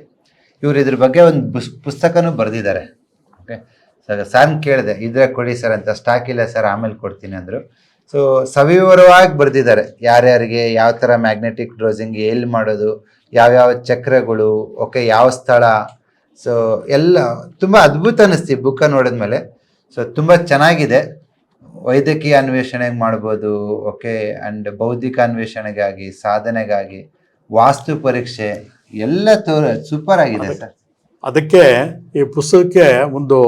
ಇವರು ಇದ್ರ ಬಗ್ಗೆ ಒಂದು ಪುಸ್ ಪುಸ್ತಕನೂ ಬರೆದಿದ್ದಾರೆ. ಓಕೆ ಸರ್ ಸಾರ್ನ ಕೇಳಿದೆ ಇದ್ರೆ ಕೊಡಿ ಸರ್ ಅಂತ ಸ್ಟಾಕ್ ಇಲ್ಲ ಸರ್ ಆಮೇಲೆ ಕೊಡ್ತೀನಿ ಅಂದರು. ಸೊ ಸವಿವರವಾಗಿ ಬರೆದಿದ್ದಾರೆ. ಯಾರ್ಯಾರಿಗೆ ಯಾವ ಥರ ಮ್ಯಾಗ್ನೆಟಿಕ್ ಡ್ರೋಸಿಂಗ್ ಎಲ್ಲಿ ಮಾಡೋದು ಯಾವ್ಯಾವ ಚಕ್ರಗಳು ಓಕೆ ಯಾವ ಸ್ಥಳ. ಸೊ ಎಲ್ಲ ತುಂಬ ಅದ್ಭುತ ಅನ್ನಿಸ್ತಿ ಬುಕ್ಕ ನೋಡಿದ್ಮೇಲೆ. ಸೊ ತುಂಬ ಚೆನ್ನಾಗಿದೆ. ವೈದ್ಯಕೀಯ ಅನ್ವೇಷಣೆಗೆ ಮಾಡ್ಬೋದು ಓಕೆ ಆ್ಯಂಡ್ ಬೌದ್ಧಿಕ ಅನ್ವೇಷಣೆಗಾಗಿ ಸಾಧನೆಗಾಗಿ ವಾಸ್ತು ಪರೀಕ್ಷೆ ಎಲ್ಲ ತೋರ ಸೂಪರ್ ಆಗಿದೆ ಸರ್. ಅದಕ್ಕೆ ಈ ಪುಸ್ತಕಕ್ಕೆ ಒಂದು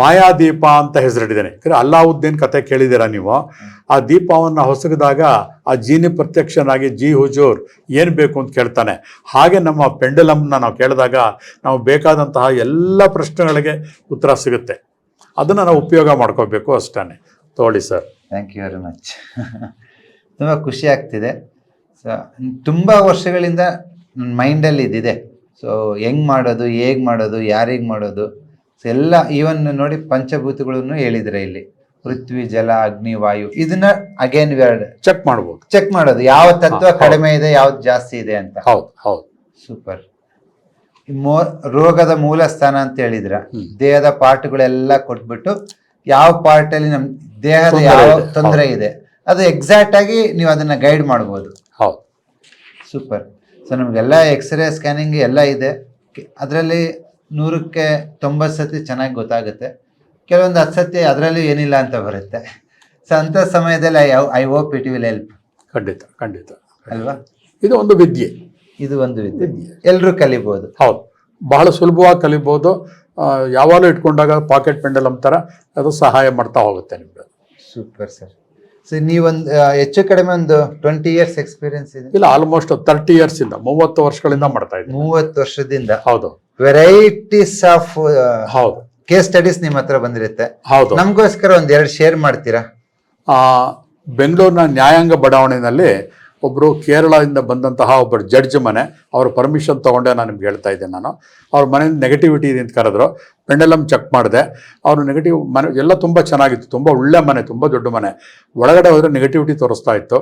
ಮಾಯಾದೀಪ ಅಂತ ಹೆಸರಿಟ್ಟಿದ್ದೇನೆ. ಯಾಕಂದ್ರೆ ಅಲ್ಲಾವುದ್ದೀನ್ ಕತೆ ಕೇಳಿದ್ದೀರಾ ನೀವು? ಆ ದೀಪವನ್ನು ಹೊಸಗಿದಾಗ ಆ ಜೀನಿ ಪ್ರತ್ಯಕ್ಷನಾಗಿ ಜಿ ಹುಜೂರ್ ಏನು ಬೇಕು ಅಂತ ಕೇಳ್ತಾನೆ. ಹಾಗೆ ನಮ್ಮ ಪೆಂಡಲಮ್ನ ನಾವು ಕೇಳಿದಾಗ ನಾವು ಬೇಕಾದಂತಹ ಎಲ್ಲ ಪ್ರಶ್ನೆಗಳಿಗೆ ಉತ್ತರ ಸಿಗುತ್ತೆ. ಅದನ್ನು ನಾವು ಉಪಯೋಗ ಮಾಡ್ಕೋಬೇಕು ಅಷ್ಟೇ ತೋಳಿ sir. Thank you very much ತುಂಬ ಖುಷಿ ಆಗ್ತಿದೆ. ಸೊ ತುಂಬ ವರ್ಷಗಳಿಂದ ನನ್ನ ಮೈಂಡಲ್ಲಿ ಇದಿದೆ ಸೊ ಹೆಂಗೆ ಮಾಡೋದು, ಹೇಗೆ ಮಾಡೋದು, ಯಾರಿಗೆ ಮಾಡೋದು? ಸೊ ಎಲ್ಲ ಈವನ್ ನೋಡಿ ಪಂಚಭೂತಗಳನ್ನು ಹೇಳಿದ್ರೆ ಇಲ್ಲಿ. ಪೃಥ್ವಿ ಜಲ ಅಗ್ನಿ ವಾಯು ಇದನ್ನ ಅಗೇನ್ ವರ್ಡ್ ಚೆಕ್ ಮಾಡಬಹುದು ಚೆಕ್ ಮಾಡೋದು. ಯಾವ ತತ್ವ ಕಡಿಮೆ ಇದೆ ಯಾವ್ದು ಜಾಸ್ತಿ ಇದೆ ಅಂತ. ಹೌದು ಹೌದು. ಸೂಪರ್ ಮೋ ರೋಗದ ಮೂಲ ಸ್ಥಾನ ಅಂತ ಹೇಳಿದ್ರ. ದೇಹದ ಪಾರ್ಟ್ಗಳೆಲ್ಲ ಕೊಟ್ಬಿಟ್ಟು ಯಾವ ಪಾರ್ಟ್ ಅಲ್ಲಿ ನಮ್ ದೇಹದ ಯಾವ ತೊಂದರೆ ಇದೆ ಅದು ಎಕ್ಸಾಕ್ಟ್ ಆಗಿ ನೀವು ಅದನ್ನ ಗೈಡ್ ಮಾಡಬಹುದು ಹೌದು. ಸೂಪರ್ ಸೊ ನಮ್ಗೆಲ್ಲ ಎಕ್ಸ್ರೇ ಸ್ಕ್ಯಾನಿಂಗ್ ಎಲ್ಲ ಇದೆ. ಅದರಲ್ಲಿ ನೂರಕ್ಕೆ ತೊಂಬತ್ತು ಸತಿ ಚೆನ್ನಾಗಿ ಗೊತ್ತಾಗುತ್ತೆ. ಕೆಲವೊಂದು ಹತ್ತು ಸತಿ ಅದರಲ್ಲೂ ಏನಿಲ್ಲ ಅಂತ ಬರುತ್ತೆ. ಸೊ ಅಂಥ ಸಮಯದಲ್ಲಿ I I hope it will help ಖಂಡಿತ ಖಂಡಿತ. ಅಲ್ವಾ? ಇದು ಒಂದು ವಿದ್ಯೆ. ಇದು ಒಂದು ವಿದ್ಯೆ. ಎಲ್ಲರೂ ಕಲಿಬೋದು. ಹೌದು. ಬಹಳ ಸುಲಭವಾಗಿ ಕಲಿಬೋದು. ಯಾವಾಗಲೂ ಇಟ್ಕೊಂಡಾಗ ಪಾಕೆಟ್ ಪೆಂಡಲ್ ಅಂತಾರ ಅದು ಸಹಾಯ ಮಾಡ್ತಾ ಹೋಗುತ್ತೆ ನಿಮ್ಗೆ. ಸೂಪರ್ ಸರ್ ಸೊ ನೀವೊಂದು ಹೆಚ್ಚು ಕಡಿಮೆ ಒಂದು ಟ್ವೆಂಟಿ ಇಯರ್ಸ್ ಎಕ್ಸ್ಪೀರಿಯನ್ಸ್ ಇದೆ. ಇಲ್ಲ ಆಲ್ಮೋಸ್ಟ್ ತರ್ಟಿ ಇಯರ್ಸ್ ಇಂದ ಮೂವತ್ತು ವರ್ಷಗಳಿಂದ ಮಾಡ್ತಾ ಇದ್ದೀನಿ. ಮೂವತ್ತು ವರ್ಷದಿಂದ. ಹೌದು. ವೆರೈಟೀಸ್ ಆಫ್ ಹೌದು. ಕೇಸ್ ಸ್ಟಡೀಸ್ ನಿಮ್ಮ ಹತ್ರ ಬಂದಿರುತ್ತೆ. ಹೌದು. ನಮಗೋಸ್ಕರ ಒಂದ್ ಎರಡು ಶೇರ್ ಮಾಡ್ತೀರಾ? ಬೆಂಗಳೂರಿನ ನ್ಯಾಯಾಂಗ ಬಡಾವಣೆಯಲ್ಲಿ ಒಬ್ಬರು ಕೇರಳದಿಂದ ಬಂದಂತಹ ಒಬ್ಬರು ಜಡ್ಜ್ ಮನೆ ಅವ್ರ ಪರ್ಮಿಷನ್ ತೊಗೊಂಡೆ ನಾನು ನಿಮ್ಗೆ ಹೇಳ್ತಾ ಇದ್ದೆ ನಾನು. ಅವ್ರ ಮನೆಯಿಂದ ನೆಗೆಟಿವಿಟಿ ಇದೆ ಅಂತ ಕರೆದ್ರು. ಪೆಂಡಲಮ್ ಚೆಕ್ ಮಾಡಿದೆ. ಅವರು ನೆಗೆಟಿವ್ ಮನೆ ಎಲ್ಲ ತುಂಬ ಚೆನ್ನಾಗಿತ್ತು. ತುಂಬ ಒಳ್ಳೆ ಮನೆ ತುಂಬ ದೊಡ್ಡ ಮನೆ. ಒಳಗಡೆ ಹೋದರೆ ನೆಗೆಟಿವಿಟಿ ತೋರಿಸ್ತಾ ಇತ್ತು.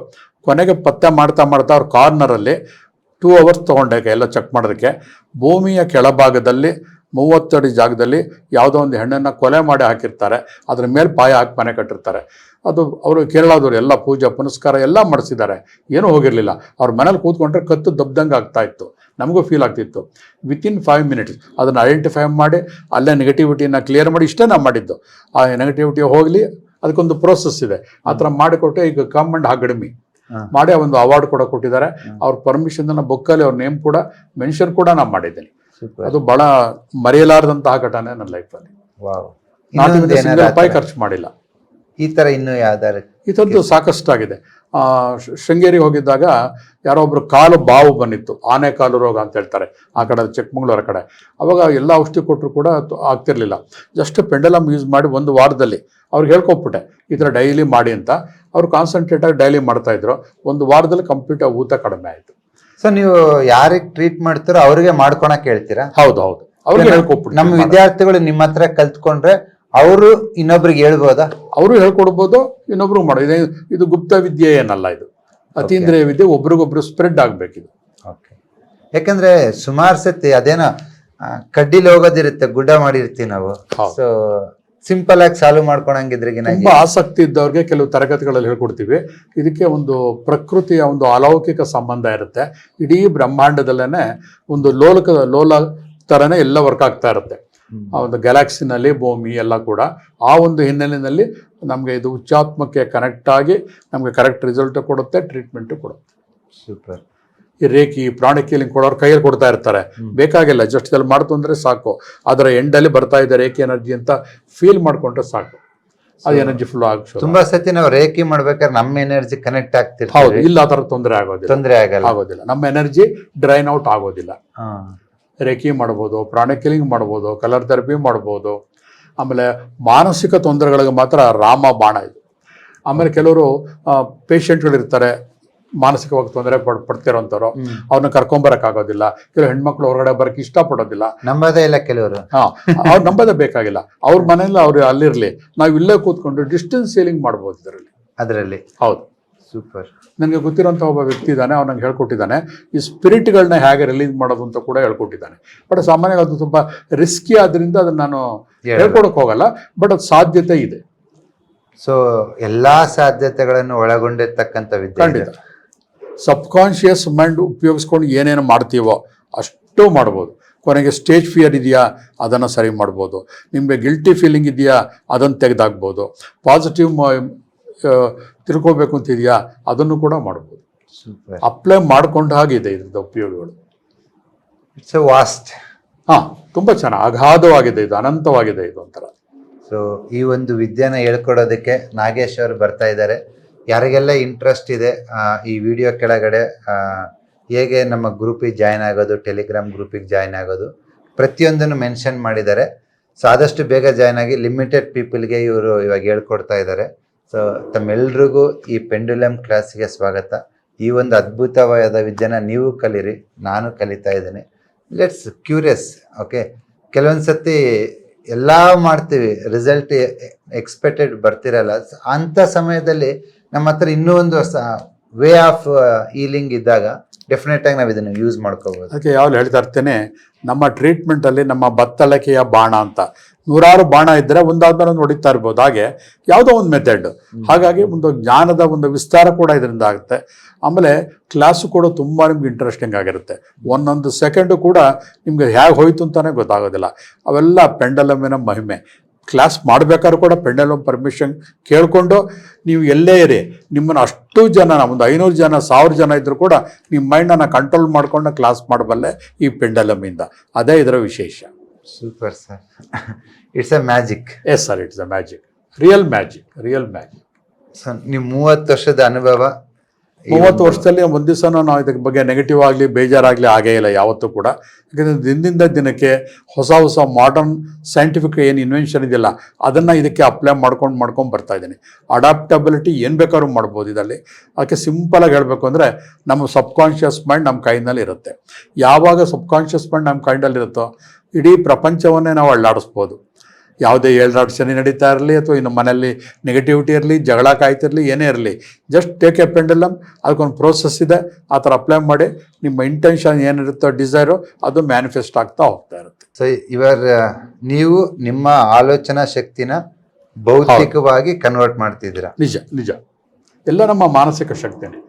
ಕೊನೆಗೆ ಪತ್ತೆ ಮಾಡ್ತಾ ಮಾಡ್ತಾ ಅವ್ರ ಕಾರ್ನರಲ್ಲಿ ಟೂ ಅವರ್ಸ್ ತೊಗೊಂಡೆ ಎಲ್ಲ ಚೆಕ್ ಮಾಡೋದಕ್ಕೆ. ಭೂಮಿಯ ಕೆಳಭಾಗದಲ್ಲಿ ಮೂವತ್ತಡಿ ಜಾಗದಲ್ಲಿ ಯಾವುದೋ ಒಂದು ಹೆಣ್ಣನ್ನು ಕೊಲೆ ಮಾಡಿ ಹಾಕಿರ್ತಾರೆ. ಅದ್ರ ಮೇಲೆ ಪಾಯ ಹಾಕಿ ಮನೆ ಕಟ್ಟಿರ್ತಾರೆ. ಅದು ಅವರು ಕೇರಳದವರು ಎಲ್ಲ ಪೂಜೆ, ಪುನಸ್ಕಾರ ಎಲ್ಲ ಮಾಡಿಸಿದ್ದಾರೆ. ಏನೂ ಹೋಗಿರಲಿಲ್ಲ. ಅವ್ರ ಮನೇಲಿ ಕೂತ್ಕೊಂಡ್ರೆ ಕತ್ತು ದಬ್ದಂಗೆ ಆಗ್ತಾ ಇತ್ತು. ನಮಗೂ ಫೀಲ್ ಆಗ್ತಿತ್ತು. ವಿತಿನ್ ಫೈವ್ ಮಿನಿಟ್ಸ್ ಅದನ್ನು ಐಡೆಂಟಿಫೈ ಮಾಡಿ, ಅಲ್ಲೇ ನೆಗೆಟಿವಿಟಿನ ಕ್ಲಿಯರ್ ಮಾಡಿ ಇಷ್ಟೇ ನಾವು ಮಾಡಿದ್ದು. ಆ ನೆಗೆಟಿವಿಟಿ ಹೋಗಲಿ, ಅದಕ್ಕೊಂದು ಪ್ರೋಸೆಸ್ ಇದೆ. ಆ ಥರ ಮಾಡಿಕೊಟ್ಟೆ ಈಗ ಕಮ್ ಆ್ಯಂಡ್ ಹಾ. ಮಾಡಿ ಒಂದು ಅವಾರ್ಡ್ ಕೂಡ ಕೊಟ್ಟಿದ್ದಾರೆ. ಅವ್ರ ಪರ್ಮಿಷನ್ ನನ್ನ ಬುಕ್ಕಲ್ಲಿ ಅವ್ರ ನೇಮ್ ಕೂಡ ಮೆನ್ಷನ್ ಕೂಡ ನಾನು ಮಾಡಿದ್ದೀನಿ. ಅದು ಬಹಳ ಮರೆಯಲಾರದಂತಹ ಘಟನೆ ನನ್ನ ಲೈಫಲ್ಲಿ ಇನ್ನೊಂದು ಸಿಂಗಲ್ ರೂಪಾಯಿ ಖರ್ಚು ಮಾಡಿಲ್ಲ. ಈ ತರ ಇನ್ನು ಯಾವ್ದಾರು ಈ ಥರದ್ದು ಸಾಕಷ್ಟಾಗಿದೆ. ಆ, ಶ್- ಶೃಂಗೇರಿ ಹೋಗಿದ್ದಾಗ ಯಾರೋ ಒಬ್ರು ಕಾಲು ಬಾವು ಬಂದಿತ್ತು ಆನೆ ಕಾಲು ರೋಗ ಅಂತ ಹೇಳ್ತಾರೆ ಆ ಕಡೆ ಚಿಕ್ಕಮಂಗ್ಳೂರ ಕಡೆ. ಅವಾಗ ಎಲ್ಲ ಔಷಧಿ ಕೊಟ್ಟರು ಕೂಡ ಆಗ್ತಿರಲಿಲ್ಲ. ಜಸ್ಟ್ ಪೆಂಡಲಮ್ ಯೂಸ್ ಮಾಡಿ ಒಂದು ವಾರದಲ್ಲಿ ಅವ್ರಿಗೆ ಹೇಳ್ಕೊಟ್ಬಿಟ್ಟೆ ಈ ಥರ ಡೈಲಿ ಮಾಡಿ ಅಂತ. ಅವ್ರು ಕಾನ್ಸಂಟ್ರೇಟ್ ಆಗಿ ಡೈಲಿ ಮಾಡ್ತಾ ಇದ್ರು ಒಂದು ವಾರದಲ್ಲಿ ಕಂಪ್ಲೀಟ್ ಊತ ಕಡಿಮೆ ಆಯಿತು. ಸೊ ನೀವು ಯಾರಿಗೆ ಟ್ರೀಟ್ ಮಾಡ್ತೀರೋ ಅವರಿಗೆ ಮಾಡ್ಕೊಳಕ್ಕೆ ಹೇಳ್ತೀರಾ? ಹೌದು ಹೌದು. ಅವ್ರಿಗೆ ಹೇಳ್ಕೊಟ್ಬಿಟ್ಟು ನಮ್ಮ ವಿದ್ಯಾರ್ಥಿಗಳು ನಿಮ್ಮ ಹತ್ರ ಕಲ್ತ್ಕೊಂಡ್ರೆ ಅವರು ಇನ್ನೊಬ್ರಿಗೆ ಹೇಳ್ಬೋದಾ? ಅವರು ಹೇಳ್ಕೊಡ್ಬೋದು ಇನ್ನೊಬ್ರು ಮಾಡೋದು. ಇದು ಇದು ಗುಪ್ತ ವಿದ್ಯೆ ಏನಲ್ಲ ಇದು. ಅತೀಂದ್ರಿಯ ವಿದ್ಯೆ ಒಬ್ರಿಗೊಬ್ರು ಸ್ಪ್ರೆಡ್ ಆಗ್ಬೇಕಿದು. ಓಕೆ ಯಾಕಂದ್ರೆ ಸುಮಾರು ಸತಿ ಅದೇನೋ ಕಡ್ಡಿಲಿ ಹೋಗೋದಿರುತ್ತೆ ಗುಡ್ಡ ಮಾಡಿರ್ತೀವಿ ನಾವು. ಸೊ ಸಿಂಪಲ್ ಆಗಿ ಸಾಲ್ವ್ ಮಾಡ್ಕೊಳಂಗಿದ್ರಿಗಿನ ತುಂಬಾ ಆಸಕ್ತಿ ಇದ್ದವ್ರಿಗೆ ಕೆಲವು ತರಗತಿಗಳಲ್ಲಿ ಹೇಳ್ಕೊಡ್ತೀವಿ. ಇದಕ್ಕೆ ಒಂದು ಪ್ರಕೃತಿಯ ಒಂದು ಅಲೌಕಿಕ ಸಂಬಂಧ ಇರುತ್ತೆ. ಇಡೀ ಬ್ರಹ್ಮಾಂಡದಲ್ಲೇನೆ ಒಂದು ಲೋಲಕ ಲೋಲ ಥರನೇ ಎಲ್ಲ ವರ್ಕ್ ಆಗ್ತಾ ಇರುತ್ತೆ. ಆ ಒಂದು ಗ್ಯಾಲಾಕ್ಸಿನಲ್ಲಿ ಭೂಮಿ ಎಲ್ಲ ಕೂಡ ಆ ಒಂದು ಹಿನ್ನೆಲೆಯಲ್ಲಿ ನಮಗೆ ಇದು ಉಚ್ಚಾತ್ಮಕ್ಕೆ ಕನೆಕ್ಟ್ ಆಗಿ ನಮಗೆ ಕರೆಕ್ಟ್ ರಿಸಲ್ಟ್ ಕೊಡುತ್ತೆ ಟ್ರೀಟ್ಮೆಂಟ್ ಕೊಡುತ್ತೆ. ಸೂಪರ್ ಈ ರೇಖಿ ಪ್ರಾಣಿ ಕೀಲಿಂಗ್ ಕೊಡೋರು ಕೈಯಲ್ಲಿ ಕೊಡ್ತಾ ಇರ್ತಾರೆ. ಬೇಕಾಗಿಲ್ಲ ಜಸ್ಟ್ ಇದರಲ್ಲಿ ಮಾಡ್ತು ಅಂದರೆ ಸಾಕು. ಅದರ ಎಂಡಲ್ಲಿ ಬರ್ತಾ ಇದೆ ರೇಖಿ ಎನರ್ಜಿ ಅಂತ ಫೀಲ್ ಮಾಡ್ಕೊಂಡ್ರೆ ಸಾಕು. ಅದು ಎನರ್ಜಿ ಫ್ಲೋ ಆಗುತ್ತೆ ತುಂಬಾ ಸತಿ ನಾವು ರೇಖಿ ಮಾಡ್ಬೇಕಾದ್ರೆ ನಮ್ಮ ಎನರ್ಜಿ ಕನೆಕ್ಟ್ ಹೌದು ಆಗ್ತಿರ್ತೀವಿ ಇಲ್ಲ ಆ ಥರ ತೊಂದರೆ ಆಗೋದಿಲ್ಲ. ತೊಂದರೆ ಆಗಲ್ಲ. ಆಗೋದಿಲ್ಲ. ನಮ್ಮ ಎನರ್ಜಿ ಡ್ರೈನ್ ಔಟ್ ಆಗೋದಿಲ್ಲ. ಹಾ. ರೇಖಿ ಮಾಡ್ಬೋದು ಪ್ರಾಣಿ ಕಿಲಿಂಗ್ ಮಾಡ್ಬೋದು ಕಲರ್ ಥೆರಪಿ ಮಾಡ್ಬೋದು. ಆಮೇಲೆ ಮಾನಸಿಕ ತೊಂದರೆಗಳಿಗೆ ಮಾತ್ರ ರಾಮ ಬಾಣ ಇದು. ಆಮೇಲೆ ಕೆಲವರು ಪೇಷಂಟ್ಗಳು ಇರ್ತಾರೆ ಮಾನಸಿಕವಾಗಿ ತೊಂದರೆ ಪಡ್ ಪಡ್ತಿರೋಂಥವ್ರು. ಅವ್ರನ್ನ ಕರ್ಕೊಂಬರಕ್ಕಾಗೋದಿಲ್ಲ ಕೆಲವು ಹೆಣ್ಮಕ್ಳು ಹೊರಗಡೆ ಬರಕ್ಕೆ ಇಷ್ಟಪಡೋದಿಲ್ಲ. ನಂಬೋದೇ ಇಲ್ಲ ಕೆಲವರು. ಹಾ ಅವ್ರು ನಂಬೋದೇ ಬೇಕಾಗಿಲ್ಲ. ಅವ್ರ ಮನೆಯಲ್ಲಿ ಅವ್ರು ಅಲ್ಲಿರ್ಲಿ ನಾವು ಇಲ್ಲೇ ಕೂತ್ಕೊಂಡು ಡಿಸ್ಟೆನ್ಸ್ ಸೇಲಿಂಗ್ ಮಾಡ್ಬೋದು ಇದರಲ್ಲಿ. ಅದರಲ್ಲಿ. ಹೌದು. ಸೂಪರ್. ನನಗೆ ಗೊತ್ತಿರೋಂಥ ಒಬ್ಬ ವ್ಯಕ್ತಿ ಇದ್ದಾನೆ ಅವ್ನು ನಂಗೆ ಹೇಳ್ಕೊಟ್ಟಿದ್ದಾನೆ. ಈ ಸ್ಪಿರಿಟ್ಗಳನ್ನ ಹೇಗೆ ರಿಲೀಸ್ ಮಾಡೋದು ಅಂತ ಕೂಡ ಹೇಳ್ಕೊಟ್ಟಿದ್ದಾನೆ. ಬಟ್ ಸಾಮಾನ್ಯವಾಗಿ ಅದು ತುಂಬ ರಿಸ್ಕಿ ಆದ್ದರಿಂದ ಅದನ್ನು ನಾನು ಹೇಳ್ಕೊಡಕ್ ಹೋಗಲ್ಲ ಬಟ್ ಅದು ಸಾಧ್ಯತೆ ಇದೆ. ಸೊ ಎಲ್ಲಾ ಸಾಧ್ಯತೆಗಳನ್ನು ಒಳಗೊಂಡಿರ್ತಕ್ಕಂಥ ವಿದ್ಯೆ ಸಬ್ ಸಬ್ಕಾನ್ಷಿಯಸ್ ಮೈಂಡ್ ಉಪಯೋಗಿಸ್ಕೊಂಡು ಏನೇನು ಮಾಡ್ತೀವೋ ಅಷ್ಟು ಮಾಡ್ಬೋದು. ಕೊನೆಗೆ ಸ್ಟೇಜ್ ಫಿಯರ್ ಇದೆಯಾ ಅದನ್ನು ಸರಿ ಮಾಡ್ಬೋದು. ನಿಮಗೆ ಗಿಲ್ಟಿ ಫೀಲಿಂಗ್ ಇದೆಯಾ ಅದನ್ನು ತೆಗೆದಾಕ್ಬೋದು. ಪಾಸಿಟಿವ್ ತಿಳ್ಕೊಬೇಕು ಅಂತಿದೆಯಾ ಅದನ್ನು ಕೂಡ ಮಾಡ್ಬೋದು. ಅಪ್ಲೈ ಮಾಡ್ಕೊಂಡ ಹಾಗಿದೆ ಇದ್ರದ್ದು ಉಪಯೋಗಗಳು. ಇಟ್ಸ್ ವಾಸ್ಟ್ ಹಾಂ ತುಂಬ ಚೆನ್ನಾಗಿ ಅಗಾಧವಾಗಿದೆ ಇದು ಅನಂತವಾಗಿದೆ ಇದು ಒಂಥರ. ಸೊ ಈ ಒಂದು ವಿದ್ಯೆನ ಹೇಳ್ಕೊಡೋದಕ್ಕೆ ನಾಗೇಶ್ ಅವರು ಬರ್ತಾ ಇದ್ದಾರೆ. ಯಾರಿಗೆಲ್ಲ ಇಂಟ್ರೆಸ್ಟ್ ಇದೆ ಈ ವಿಡಿಯೋ ಕೆಳಗಡೆ ಹೇಗೆ ನಮ್ಮ ಗ್ರೂಪಿಗೆ ಜಾಯ್ನ್ ಆಗೋದು ಟೆಲಿಗ್ರಾಮ್ ಗ್ರೂಪಿಗೆ ಜಾಯ್ನ್ ಆಗೋದು ಪ್ರತಿಯೊಂದನ್ನು ಮೆನ್ಷನ್ ಮಾಡಿದ್ದಾರೆ. ಸೊ ಆದಷ್ಟು ಬೇಗ ಜಾಯ್ನ್ ಆಗಿ ಲಿಮಿಟೆಡ್ ಪೀಪಲ್ಗೆ ಇವರು ಇವಾಗ ಹೇಳ್ಕೊಡ್ತಾ ಇದ್ದಾರೆ. ಸೊ ತಮ್ಮೆಲ್ರಿಗೂ ಈ ಪೆಂಡುಲಮ್ ಕ್ಲಾಸಿಗೆ ಸ್ವಾಗತ. ಈ ಒಂದು ಅದ್ಭುತವಾದ ವಿದ್ಯೆನ ನೀವು ಕಲೀರಿ, ನಾನು ಕಲಿತಾ ಇದ್ದೀನಿ. ಲೆಟ್ಸ್ ಕ್ಯೂರಿಯಸ್ ಓಕೆ ಕೆಲವೊಂದು ಸತಿ ಎಲ್ಲ ಮಾಡ್ತೀವಿ ರಿಸಲ್ಟ್ ಎಕ್ಸ್ಪೆಕ್ಟೆಡ್ ಬರ್ತಿರಲ್ಲ. ಅಂಥ ಸಮಯದಲ್ಲಿ ನಮ್ಮ ಹತ್ರ ಇನ್ನೂ ಒಂದು ವೇ ಆಫ್ ಹೀಲಿಂಗ್ ಇದ್ದಾಗ ಡೆಫಿನೆಟ್ ಆಗಿ ನಾವು ಇದನ್ನು ಯೂಸ್ ಮಾಡ್ಕೋಬಹುದು ಅದಕ್ಕೆ ಯಾವಾಗಲೂ ಹೇಳ್ತಾ ಇರ್ತೇನೆ ನಮ್ಮ ಟ್ರೀಟ್ಮೆಂಟಲ್ಲಿ ನಮ್ಮ ಬತ್ತಲಕೆಯ ಬಾಣ ಅಂತ. ನೂರಾರು ಬಾಣ ಇದ್ದರೆ ಒಂದಾದ್ಮೇಲೆ ಒಂದು ಹೊಡಿತಾ ಇರ್ಬೋದು. ಹಾಗೆ ಯಾವುದೋ ಒಂದು ಮೆಥಡ್ ಹಾಗಾಗಿ ಒಂದು ಜ್ಞಾನದ ಒಂದು ವಿಸ್ತಾರ ಕೂಡ ಇದರಿಂದ ಆಗುತ್ತೆ. ಆಮೇಲೆ ಕ್ಲಾಸು ಕೂಡ ತುಂಬ ನಿಮ್ಗೆ ಇಂಟ್ರೆಸ್ಟಿಂಗ್ ಆಗಿರುತ್ತೆ. ಒಂದೊಂದು ಸೆಕೆಂಡು ಕೂಡ ನಿಮ್ಗೆ ಹೇಗೆ ಹೋಯ್ತು ಅಂತಾನೆ ಗೊತ್ತಾಗೋದಿಲ್ಲ. ಅವೆಲ್ಲ ಪೆಂಡಲಮಿನ ಮಹಿಮೆ. ಕ್ಲಾಸ್ ಮಾಡಬೇಕಾದ್ರೂ ಕೂಡ ಪೆಂಡಲಮ್ ಪರ್ಮಿಷನ್ ಕೇಳಿಕೊಂಡು ನೀವು ಎಲ್ಲೇ ಇರಿ ನಿಮ್ಮನ್ನು ಅಷ್ಟು ಜನ ಒಂದು ಐನೂರು ಜನ ಸಾವಿರ ಜನ ಇದ್ದರೂ ಕೂಡ ನಿಮ್ಮ ಮೈಂಡನ್ನು ಕಂಟ್ರೋಲ್ ಮಾಡ್ಕೊಂಡು ಕ್ಲಾಸ್ ಮಾಡಬಲ್ಲೆ ಈ ಪೆಂಡಲಮಿಂದ ಅದೇ ಇದರ ವಿಶೇಷ. Super sir it's a magic yes sir it's a magic real magic real magic sir ನಿಮ್ಮ ಮೂವತ್ತು ವರ್ಷದ ಅನುಭವ ಮೂವತ್ತು ವರ್ಷದಲ್ಲಿ ಒಂದು ದಿವಸ ನಾವು ಇದಕ್ಕೆ ಬಗ್ಗೆ ನೆಗೆಟಿವ್ ಆಗಲಿ, ಬೇಜಾರಾಗಲಿ ಆಗೇ ಇಲ್ಲ, ಯಾವತ್ತೂ ಕೂಡ. ಯಾಕಂದರೆ ದಿನದಿಂದ ದಿನಕ್ಕೆ ಹೊಸ ಹೊಸ ಮಾಡರ್ನ್ ಸೈಂಟಿಫಿಕ್ ಏನು ಇನ್ವೆನ್ಷನ್ ಇದೆಯಲ್ಲ ಅದನ್ನು ಇದಕ್ಕೆ ಅಪ್ಲೈ ಮಾಡ್ಕೊಂಡು ಮಾಡ್ಕೊಂಡು ಬರ್ತಾ ಇದ್ದೀನಿ. ಅಡಾಪ್ಟಬಿಲಿಟಿ ಏನು ಬೇಕಾದ್ರೂ ಮಾಡ್ಬೋದು ಇದರಲ್ಲಿ. ಅದಕ್ಕೆ ಸಿಂಪಲಾಗಿ ಹೇಳಬೇಕು ಅಂದರೆ ನಮ್ಮ ಸಬ್ಕಾನ್ಷಿಯಸ್ ಮೈಂಡ್ ನಮ್ಮ ಕೈನಲ್ಲಿ ಇರುತ್ತೆ. ಯಾವಾಗ ಸಬ್ಕಾನ್ಷಿಯಸ್ ಮೈಂಡ್ ನಮ್ಮ ಕೈಂಡಲ್ಲಿರುತ್ತೋ ಇಡೀ ಪ್ರಪಂಚವನ್ನೇ ನಾವು ಅಳ್ಳಾಡಿಸ್ಬೋದು ಯಾವುದೇ ಏಳ್ರಾಡು ಶನಿ ನಡೀತಾ ಇರಲಿ ಅಥವಾ ಇನ್ನು ಮನೆಯಲ್ಲಿ ನೆಗೆಟಿವಿಟಿ ಇರಲಿ ಜಗಳ ಕಾಯ್ತಿರಲಿ ಏನೇ ಇರಲಿ ಜಸ್ಟ್ ಟೇಕ್ ಎ ಪೆಂಡಲಮ್ ಅದಕ್ಕೊಂದು ಪ್ರೋಸೆಸ್ ಇದೆ ಆ ಥರ ಅಪ್ಲೈ ಮಾಡಿ ನಿಮ್ಮ ಇಂಟೆನ್ಷನ್ ಏನಿರುತ್ತೋ ಡಿಸೈರು ಅದು ಮ್ಯಾನಿಫೆಸ್ಟ್ ಆಗ್ತಾ ಹೋಗ್ತಾ ಇರುತ್ತೆ. ಸೊ ಇವರ್ ನೀವು ನಿಮ್ಮ ಆಲೋಚನಾ ಶಕ್ತಿನ ಭೌತಿಕವಾಗಿ ಕನ್ವರ್ಟ್ ಮಾಡ್ತಿದ್ದೀರಾ? ನಿಜ ನಿಜ. ಎಲ್ಲ ನಮ್ಮ ಮಾನಸಿಕ ಶಕ್ತಿನೇ.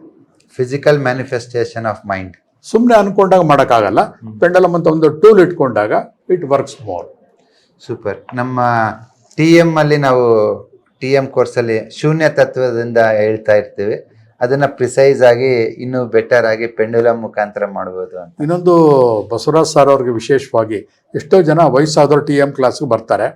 ಫಿಸಿಕಲ್ ಮ್ಯಾನಿಫೆಸ್ಟೇಷನ್ ಆಫ್ ಮೈಂಡ್ ಸುಮ್ಮನೆ ಅನ್ಕೊಂಡಾಗ ಮಾಡೋಕ್ಕಾಗಲ್ಲ. ಪೆಂಡಲಮ್ ಅಂತ ಒಂದು ಟೂಲ್ ಇಟ್ಕೊಂಡಾಗ ಇಟ್ ವರ್ಕ್ಸ್ ಮೋರ್ ಸೂಪರ್ ನಮ್ಮ ಟಿ ಎಂ ಅಲ್ಲಿ ನಾವು ಟಿ ಎಂ ಕೋರ್ಸಲ್ಲಿ ಶೂನ್ಯ ತತ್ವದಿಂದ ಹೇಳ್ತಾ ಇರ್ತೀವಿ. ಅದನ್ನ ಪ್ರಿಸೈಸ್ ಆಗಿ ಇನ್ನೂ ಬೆಟರ್ ಆಗಿ ಪೆಂಡುಲಮ್ ಮುಖಾಂತರ ಮಾಡ್ಬೋದು ಅಂತ. ಇನ್ನೊಂದು ಬಸವರಾಜ್ ಸರ್ ಅವ್ರಿಗೆ ವಿಶೇಷವಾಗಿ ಎಷ್ಟೋ ಜನ ವಯಸ್ಸಾದವರು ಟಿ ಎಂ ಕ್ಲಾಸ್ಗೆ ಬರ್ತಾರೆ.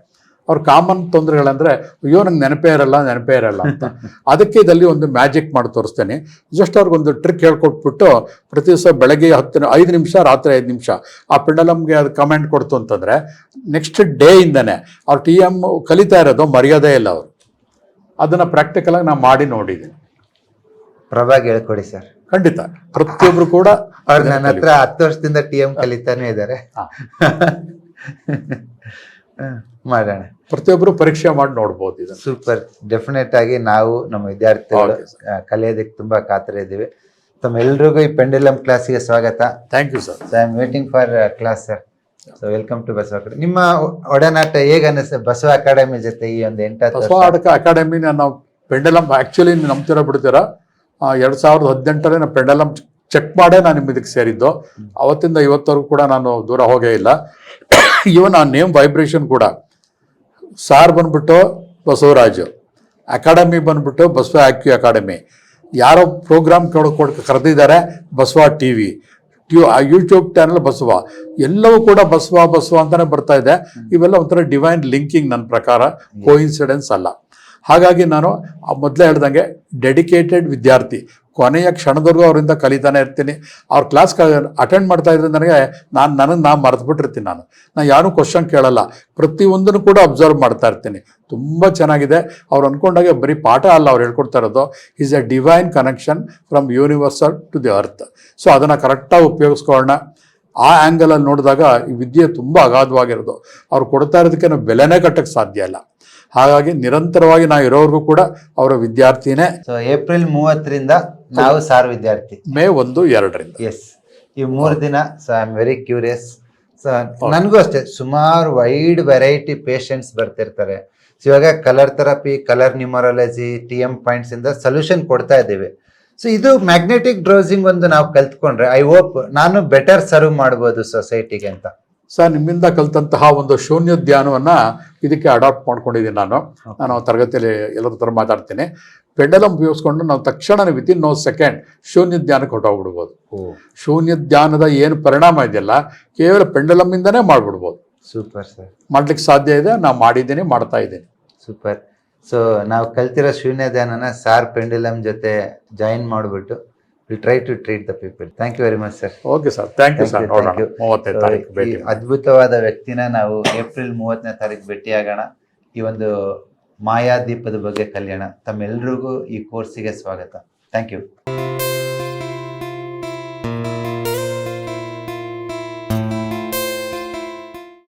ಅವ್ರ ಕಾಮನ್ ತೊಂದರೆಗಳಂದ್ರೆ ಅಯ್ಯೋ ನಂಗೆ ನೆನಪೇ ಇರಲ್ಲ ನೆನಪೇ ಇರಲ್ಲ ಅಂತ. ಅದಕ್ಕೆ ಇದರಲ್ಲಿ ಒಂದು ಮ್ಯಾಜಿಕ್ ಮಾಡಿ ತೋರಿಸ್ತೇನೆ. ಜಸ್ಟ್ ಅವ್ರಿಗೊಂದು ಟ್ರಿಕ್ ಹೇಳ್ಕೊಟ್ಬಿಟ್ಟು ಪ್ರತಿ ದಿವಸ ಬೆಳಗ್ಗೆ ಹತ್ತು ಐದು ನಿಮಿಷ ರಾತ್ರಿ ಐದು ನಿಮಿಷ ಆ ಪಿಂಡಲಮ್ಗೆ ಅದು ಕಮೆಂಟ್ ಕೊಡ್ತು ಅಂತಂದ್ರೆ ನೆಕ್ಸ್ಟ್ ಡೇ ಇಂದನೇ ಅವ್ರು ಟಿ ಎಂ ಕಲಿತಾ ಇರೋದು ಮರ್ಯಾದೆ ಇಲ್ಲ ಅವರು. ಅದನ್ನು ಪ್ರಾಕ್ಟಿಕಲಾಗಿ ನಾನು ಮಾಡಿ ನೋಡಿದ್ದೀನಿ ಪ್ರಭಾಗ್ ಹೇಳ್ಕೊಡಿ ಸರ್. ಖಂಡಿತ. ಪ್ರತಿಯೊಬ್ರು ಕೂಡ ಅವ್ರು ನನ್ನ ಹತ್ರ ಹತ್ತು ವರ್ಷದಿಂದ ಟಿ ಎಂ ಕಲಿತಾನೆ ಇದ್ದಾರೆ. ಮಾಡೋಣ. ಪ್ರತಿಯೊಬ್ರು ಪರೀಕ್ಷೆ ಮಾಡಿ ನೋಡ್ಬೋದು ಇದು ಸೂಪರ್ ಡೆಫಿನೆಟ್ ಆಗಿ ನಾವು ನಮ್ಮ ವಿದ್ಯಾರ್ಥಿಗಳು ಕಲಿಯೋದಕ್ಕೆ ತುಂಬಾ ಕಾತರ ಇದ್ದೀವಿ. ತಮ್ಮೆಲ್ರಿಗೂ ಈ ಪೆಂಡೆಲಮ್ ಕ್ಲಾಸಿಗೆ ಸ್ವಾಗತ. Thank you sir I am waiting for class sir so welcome to Basava academy ನಿಮ್ಮ ಒಡನಾಟ ಹೇಗೆ ಅನ್ನಿಸ್ತದೆ ಬಸವ ಅಕಾಡೆಮಿ ಜೊತೆ ಈ ಒಂದು ಎಂಟತ್ತು ಬಸವ ಅಡಕ ಅಕಾಡೆಮಿ ನಾವು ಆಕ್ಚುಲಿ ಆ್ಯಕ್ಚುಲಿ ನಂಬ್ತಿರೋ ಬಿಡ್ತೀರಾ? ಎರಡು ಸಾವಿರದ ಹದಿನೆಂಟರಲ್ಲಿ ನಾನು ಪೆಂಡೆಲಮ್ ಚೆಕ್ ಮಾಡೇ ನಾನು ನಿಮ್ಮ ಇದಕ್ಕೆ ಸೇರಿದ್ದು ಅವತ್ತಿಂದ ಇವತ್ತವರೆಗೂ ಕೂಡ ನಾನು ದೂರ ಹೋಗೇ ಇಲ್ಲ. ಇವನ್ ಆ ನೇಮ್ ವೈಬ್ರೇಷನ್ ಕೂಡ ಸಾರ್ ಬಂದ್ಬಿಟ್ಟು ಬಸವರಾಜು ಅಕಾಡೆಮಿ ಬಂದ್ಬಿಟ್ಟು ಬಸವ ಆಕ್ಯೂ ಅಕಾಡೆಮಿ. ಯಾರೋ ಪ್ರೋಗ್ರಾಮ್ ಕೊಡ್ ಕರೆದಿದ್ದಾರೆ Basava T V YouTube channel Basava. ಎಲ್ಲವೂ ಕೂಡ ಬಸವ ಬಸವ ಅಂತಾನೆ ಬರ್ತಾ ಇದೆ. ಇವೆಲ್ಲ ಒಂಥರ ಡಿವೈನ್ ಲಿಂಕಿಂಗ್ ನನ್ನ ಪ್ರಕಾರ. ಕೋಇನ್ಸಿಡೆನ್ಸ್ ಅಲ್ಲ. ಹಾಗಾಗಿ ನಾನು ಮೊದಲೇ ಹೇಳ್ದಂಗೆ ಡೆಡಿಕೇಟೆಡ್ ವಿದ್ಯಾರ್ಥಿ. ಕೊನೆಯ ಕ್ಷಣದವರೆಗೂ ಅವರಿಂದ ಕಲಿತಾನೆ ಇರ್ತೀನಿ. ಅವ್ರ ಕ್ಲಾಸ್ ಅಟೆಂಡ್ ಮಾಡ್ತಾ ಇದ್ರೆ ನನಗೆ ನಾನು ನನಗೆ ನಾ ಮರೆತುಬಿಟ್ಟಿರ್ತೀನಿ ನಾನು. ನಾನು ಯಾರೂ ಕ್ವಶನ್ ಕೇಳಲ್ಲ. ಪ್ರತಿಯೊಂದನ್ನು ಕೂಡ ಅಬ್ಸರ್ವ್ ಮಾಡ್ತಾ ಇರ್ತೀನಿ. ತುಂಬ ಚೆನ್ನಾಗಿದೆ. ಅವ್ರು ಅಂದ್ಕೊಂಡಾಗೆ ಬರೀ ಪಾಠ ಅಲ್ಲ ಅವ್ರು ಹೇಳ್ಕೊಡ್ತಾ ಇರೋದು. Is a divine connection from universal to the earth so ಅದನ್ನು ಕರೆಕ್ಟಾಗಿ ಉಪಯೋಗಿಸ್ಕೊಳ್ಳೋಣ. ಆ ಆ್ಯಂಗಲಲ್ಲಿ ನೋಡಿದಾಗ ಈ ವಿದ್ಯೆ ತುಂಬ ಅಗಾಧವಾಗಿರೋದು. ಅವ್ರು ಕೊಡ್ತಾ ಇರೋದಕ್ಕೆ ನಾವು ಬೆಲೆನೇ ಕಟ್ಟಕ್ಕೆ ಸಾಧ್ಯ ಇಲ್ಲ. ಹಾಗಾಗಿ ನಿರಂತರವಾಗಿ ನಾವು ಇರೋವರೆಗೂ ಕೂಡ ಅವರ ವಿದ್ಯಾರ್ಥಿನೇ. ಸೊ ಏಪ್ರಿಲ್ ಮೂವತ್ತರಿಂದ ನಾವು ಸಾರ್ ವಿದ್ಯಾರ್ಥಿ. ಮೇ ಒಂದು ಎರಡರಿಂದ. ಎಸ್ ಈ ಮೂರು ದಿನ so I am very curious so ನನಗೂ ಅಷ್ಟೇ ಸುಮಾರು ವೈಡ್ ವೆರೈಟಿ ಪೇಷಂಟ್ಸ್ ಬರ್ತಿರ್ತಾರೆ. ಸೊ ಇವಾಗ colour therapy colour numerology T M points ಇಂದ ಸೊಲ್ಯೂಷನ್ ಕೊಡ್ತಾ ಇದ್ದೀವಿ. ಸೊ ಇದು ಮ್ಯಾಗ್ನೆಟಿಕ್ ಡ್ರೋಸಿಂಗ್ ಒಂದು ನಾವು ಕಲ್ತ್ಕೊಂಡ್ರೆ ಐ ಹೋಪ್ ನಾನು ಬೆಟರ್ ಸರ್ವ್ ಮಾಡ್ಬೋದು ಸೊಸೈಟಿಗೆ ಅಂತ. ಸರ್ ನಿಮ್ಮಿಂದ ಕಲಿತಂತಹ ಒಂದು ಶೂನ್ಯ ಧ್ಯಾನವನ್ನು ಇದಕ್ಕೆ ಅಡಾಪ್ಟ್ ಮಾಡ್ಕೊಂಡಿದ್ದೀನಿ ನಾನು. ನಾನು ತರಗತಿಯಲ್ಲಿ ಎಲ್ಲರ ಥರ ಮಾತಾಡ್ತೀನಿ. ಪೆಂಡಲಮ್ ಉಪಯೋಗಿಸ್ಕೊಂಡು ನಾವು ತಕ್ಷಣ ವಿತಿನ್ ನೋ ಸೆಕೆಂಡ್ ಶೂನ್ಯ ಧ್ಯಾನಕ್ಕೆ ಹೊರಟೋಗ್ಬಿಡ್ಬೋದು. ಶೂನ್ಯ ಧ್ಯಾನದ ಏನು ಪರಿಣಾಮ ಇದೆಯಲ್ಲ ಕೇವಲ ಪೆಂಡಲಮ್ಮಿಂದನೇ ಮಾಡಿಬಿಡ್ಬೋದು. ಸೂಪರ್ ಸರ್ ಮಾಡ್ಲಿಕ್ಕೆ ಸಾಧ್ಯ ಇದೆ ನಾವು ಮಾಡಿದ್ದೀನಿ ಮಾಡ್ತಾ ಇದ್ದೀನಿ. ಸೂಪರ್ ಸೊ ನಾವು ಕಲ್ತಿರೋ ಶೂನ್ಯ ಧ್ಯಾನನ ಸಾರ್ ಪೆಂಡಲಮ್ ಜೊತೆ ಜಾಯಿನ್ ಮಾಡಿಬಿಟ್ಟು will try to treat the people thank you very much sir okay sir thank you Thank sir ನೋಡೋಣ ತಾರೀಕು ಭೇಟಿ ಮಾಡಿ. ಅದ್ಭುತವಾದ ವ್ಯಕ್ತಿನ ನಾವು ಏಪ್ರಿಲ್ ಮೂವತ್ತನೇ ತಾರೀಕು ಭೇಟಿಯಾಗೋಣ ಈ ಒಂದು ಮಾಯಾದೀಪದ ಬಗ್ಗೆ ಕಲಿಯೋಣ. ತಮ್ಮೆಲ್ಲರಿಗೂ ಈ ಕೋರ್ಸಿಗೆ ಸ್ವಾಗತ. Thank you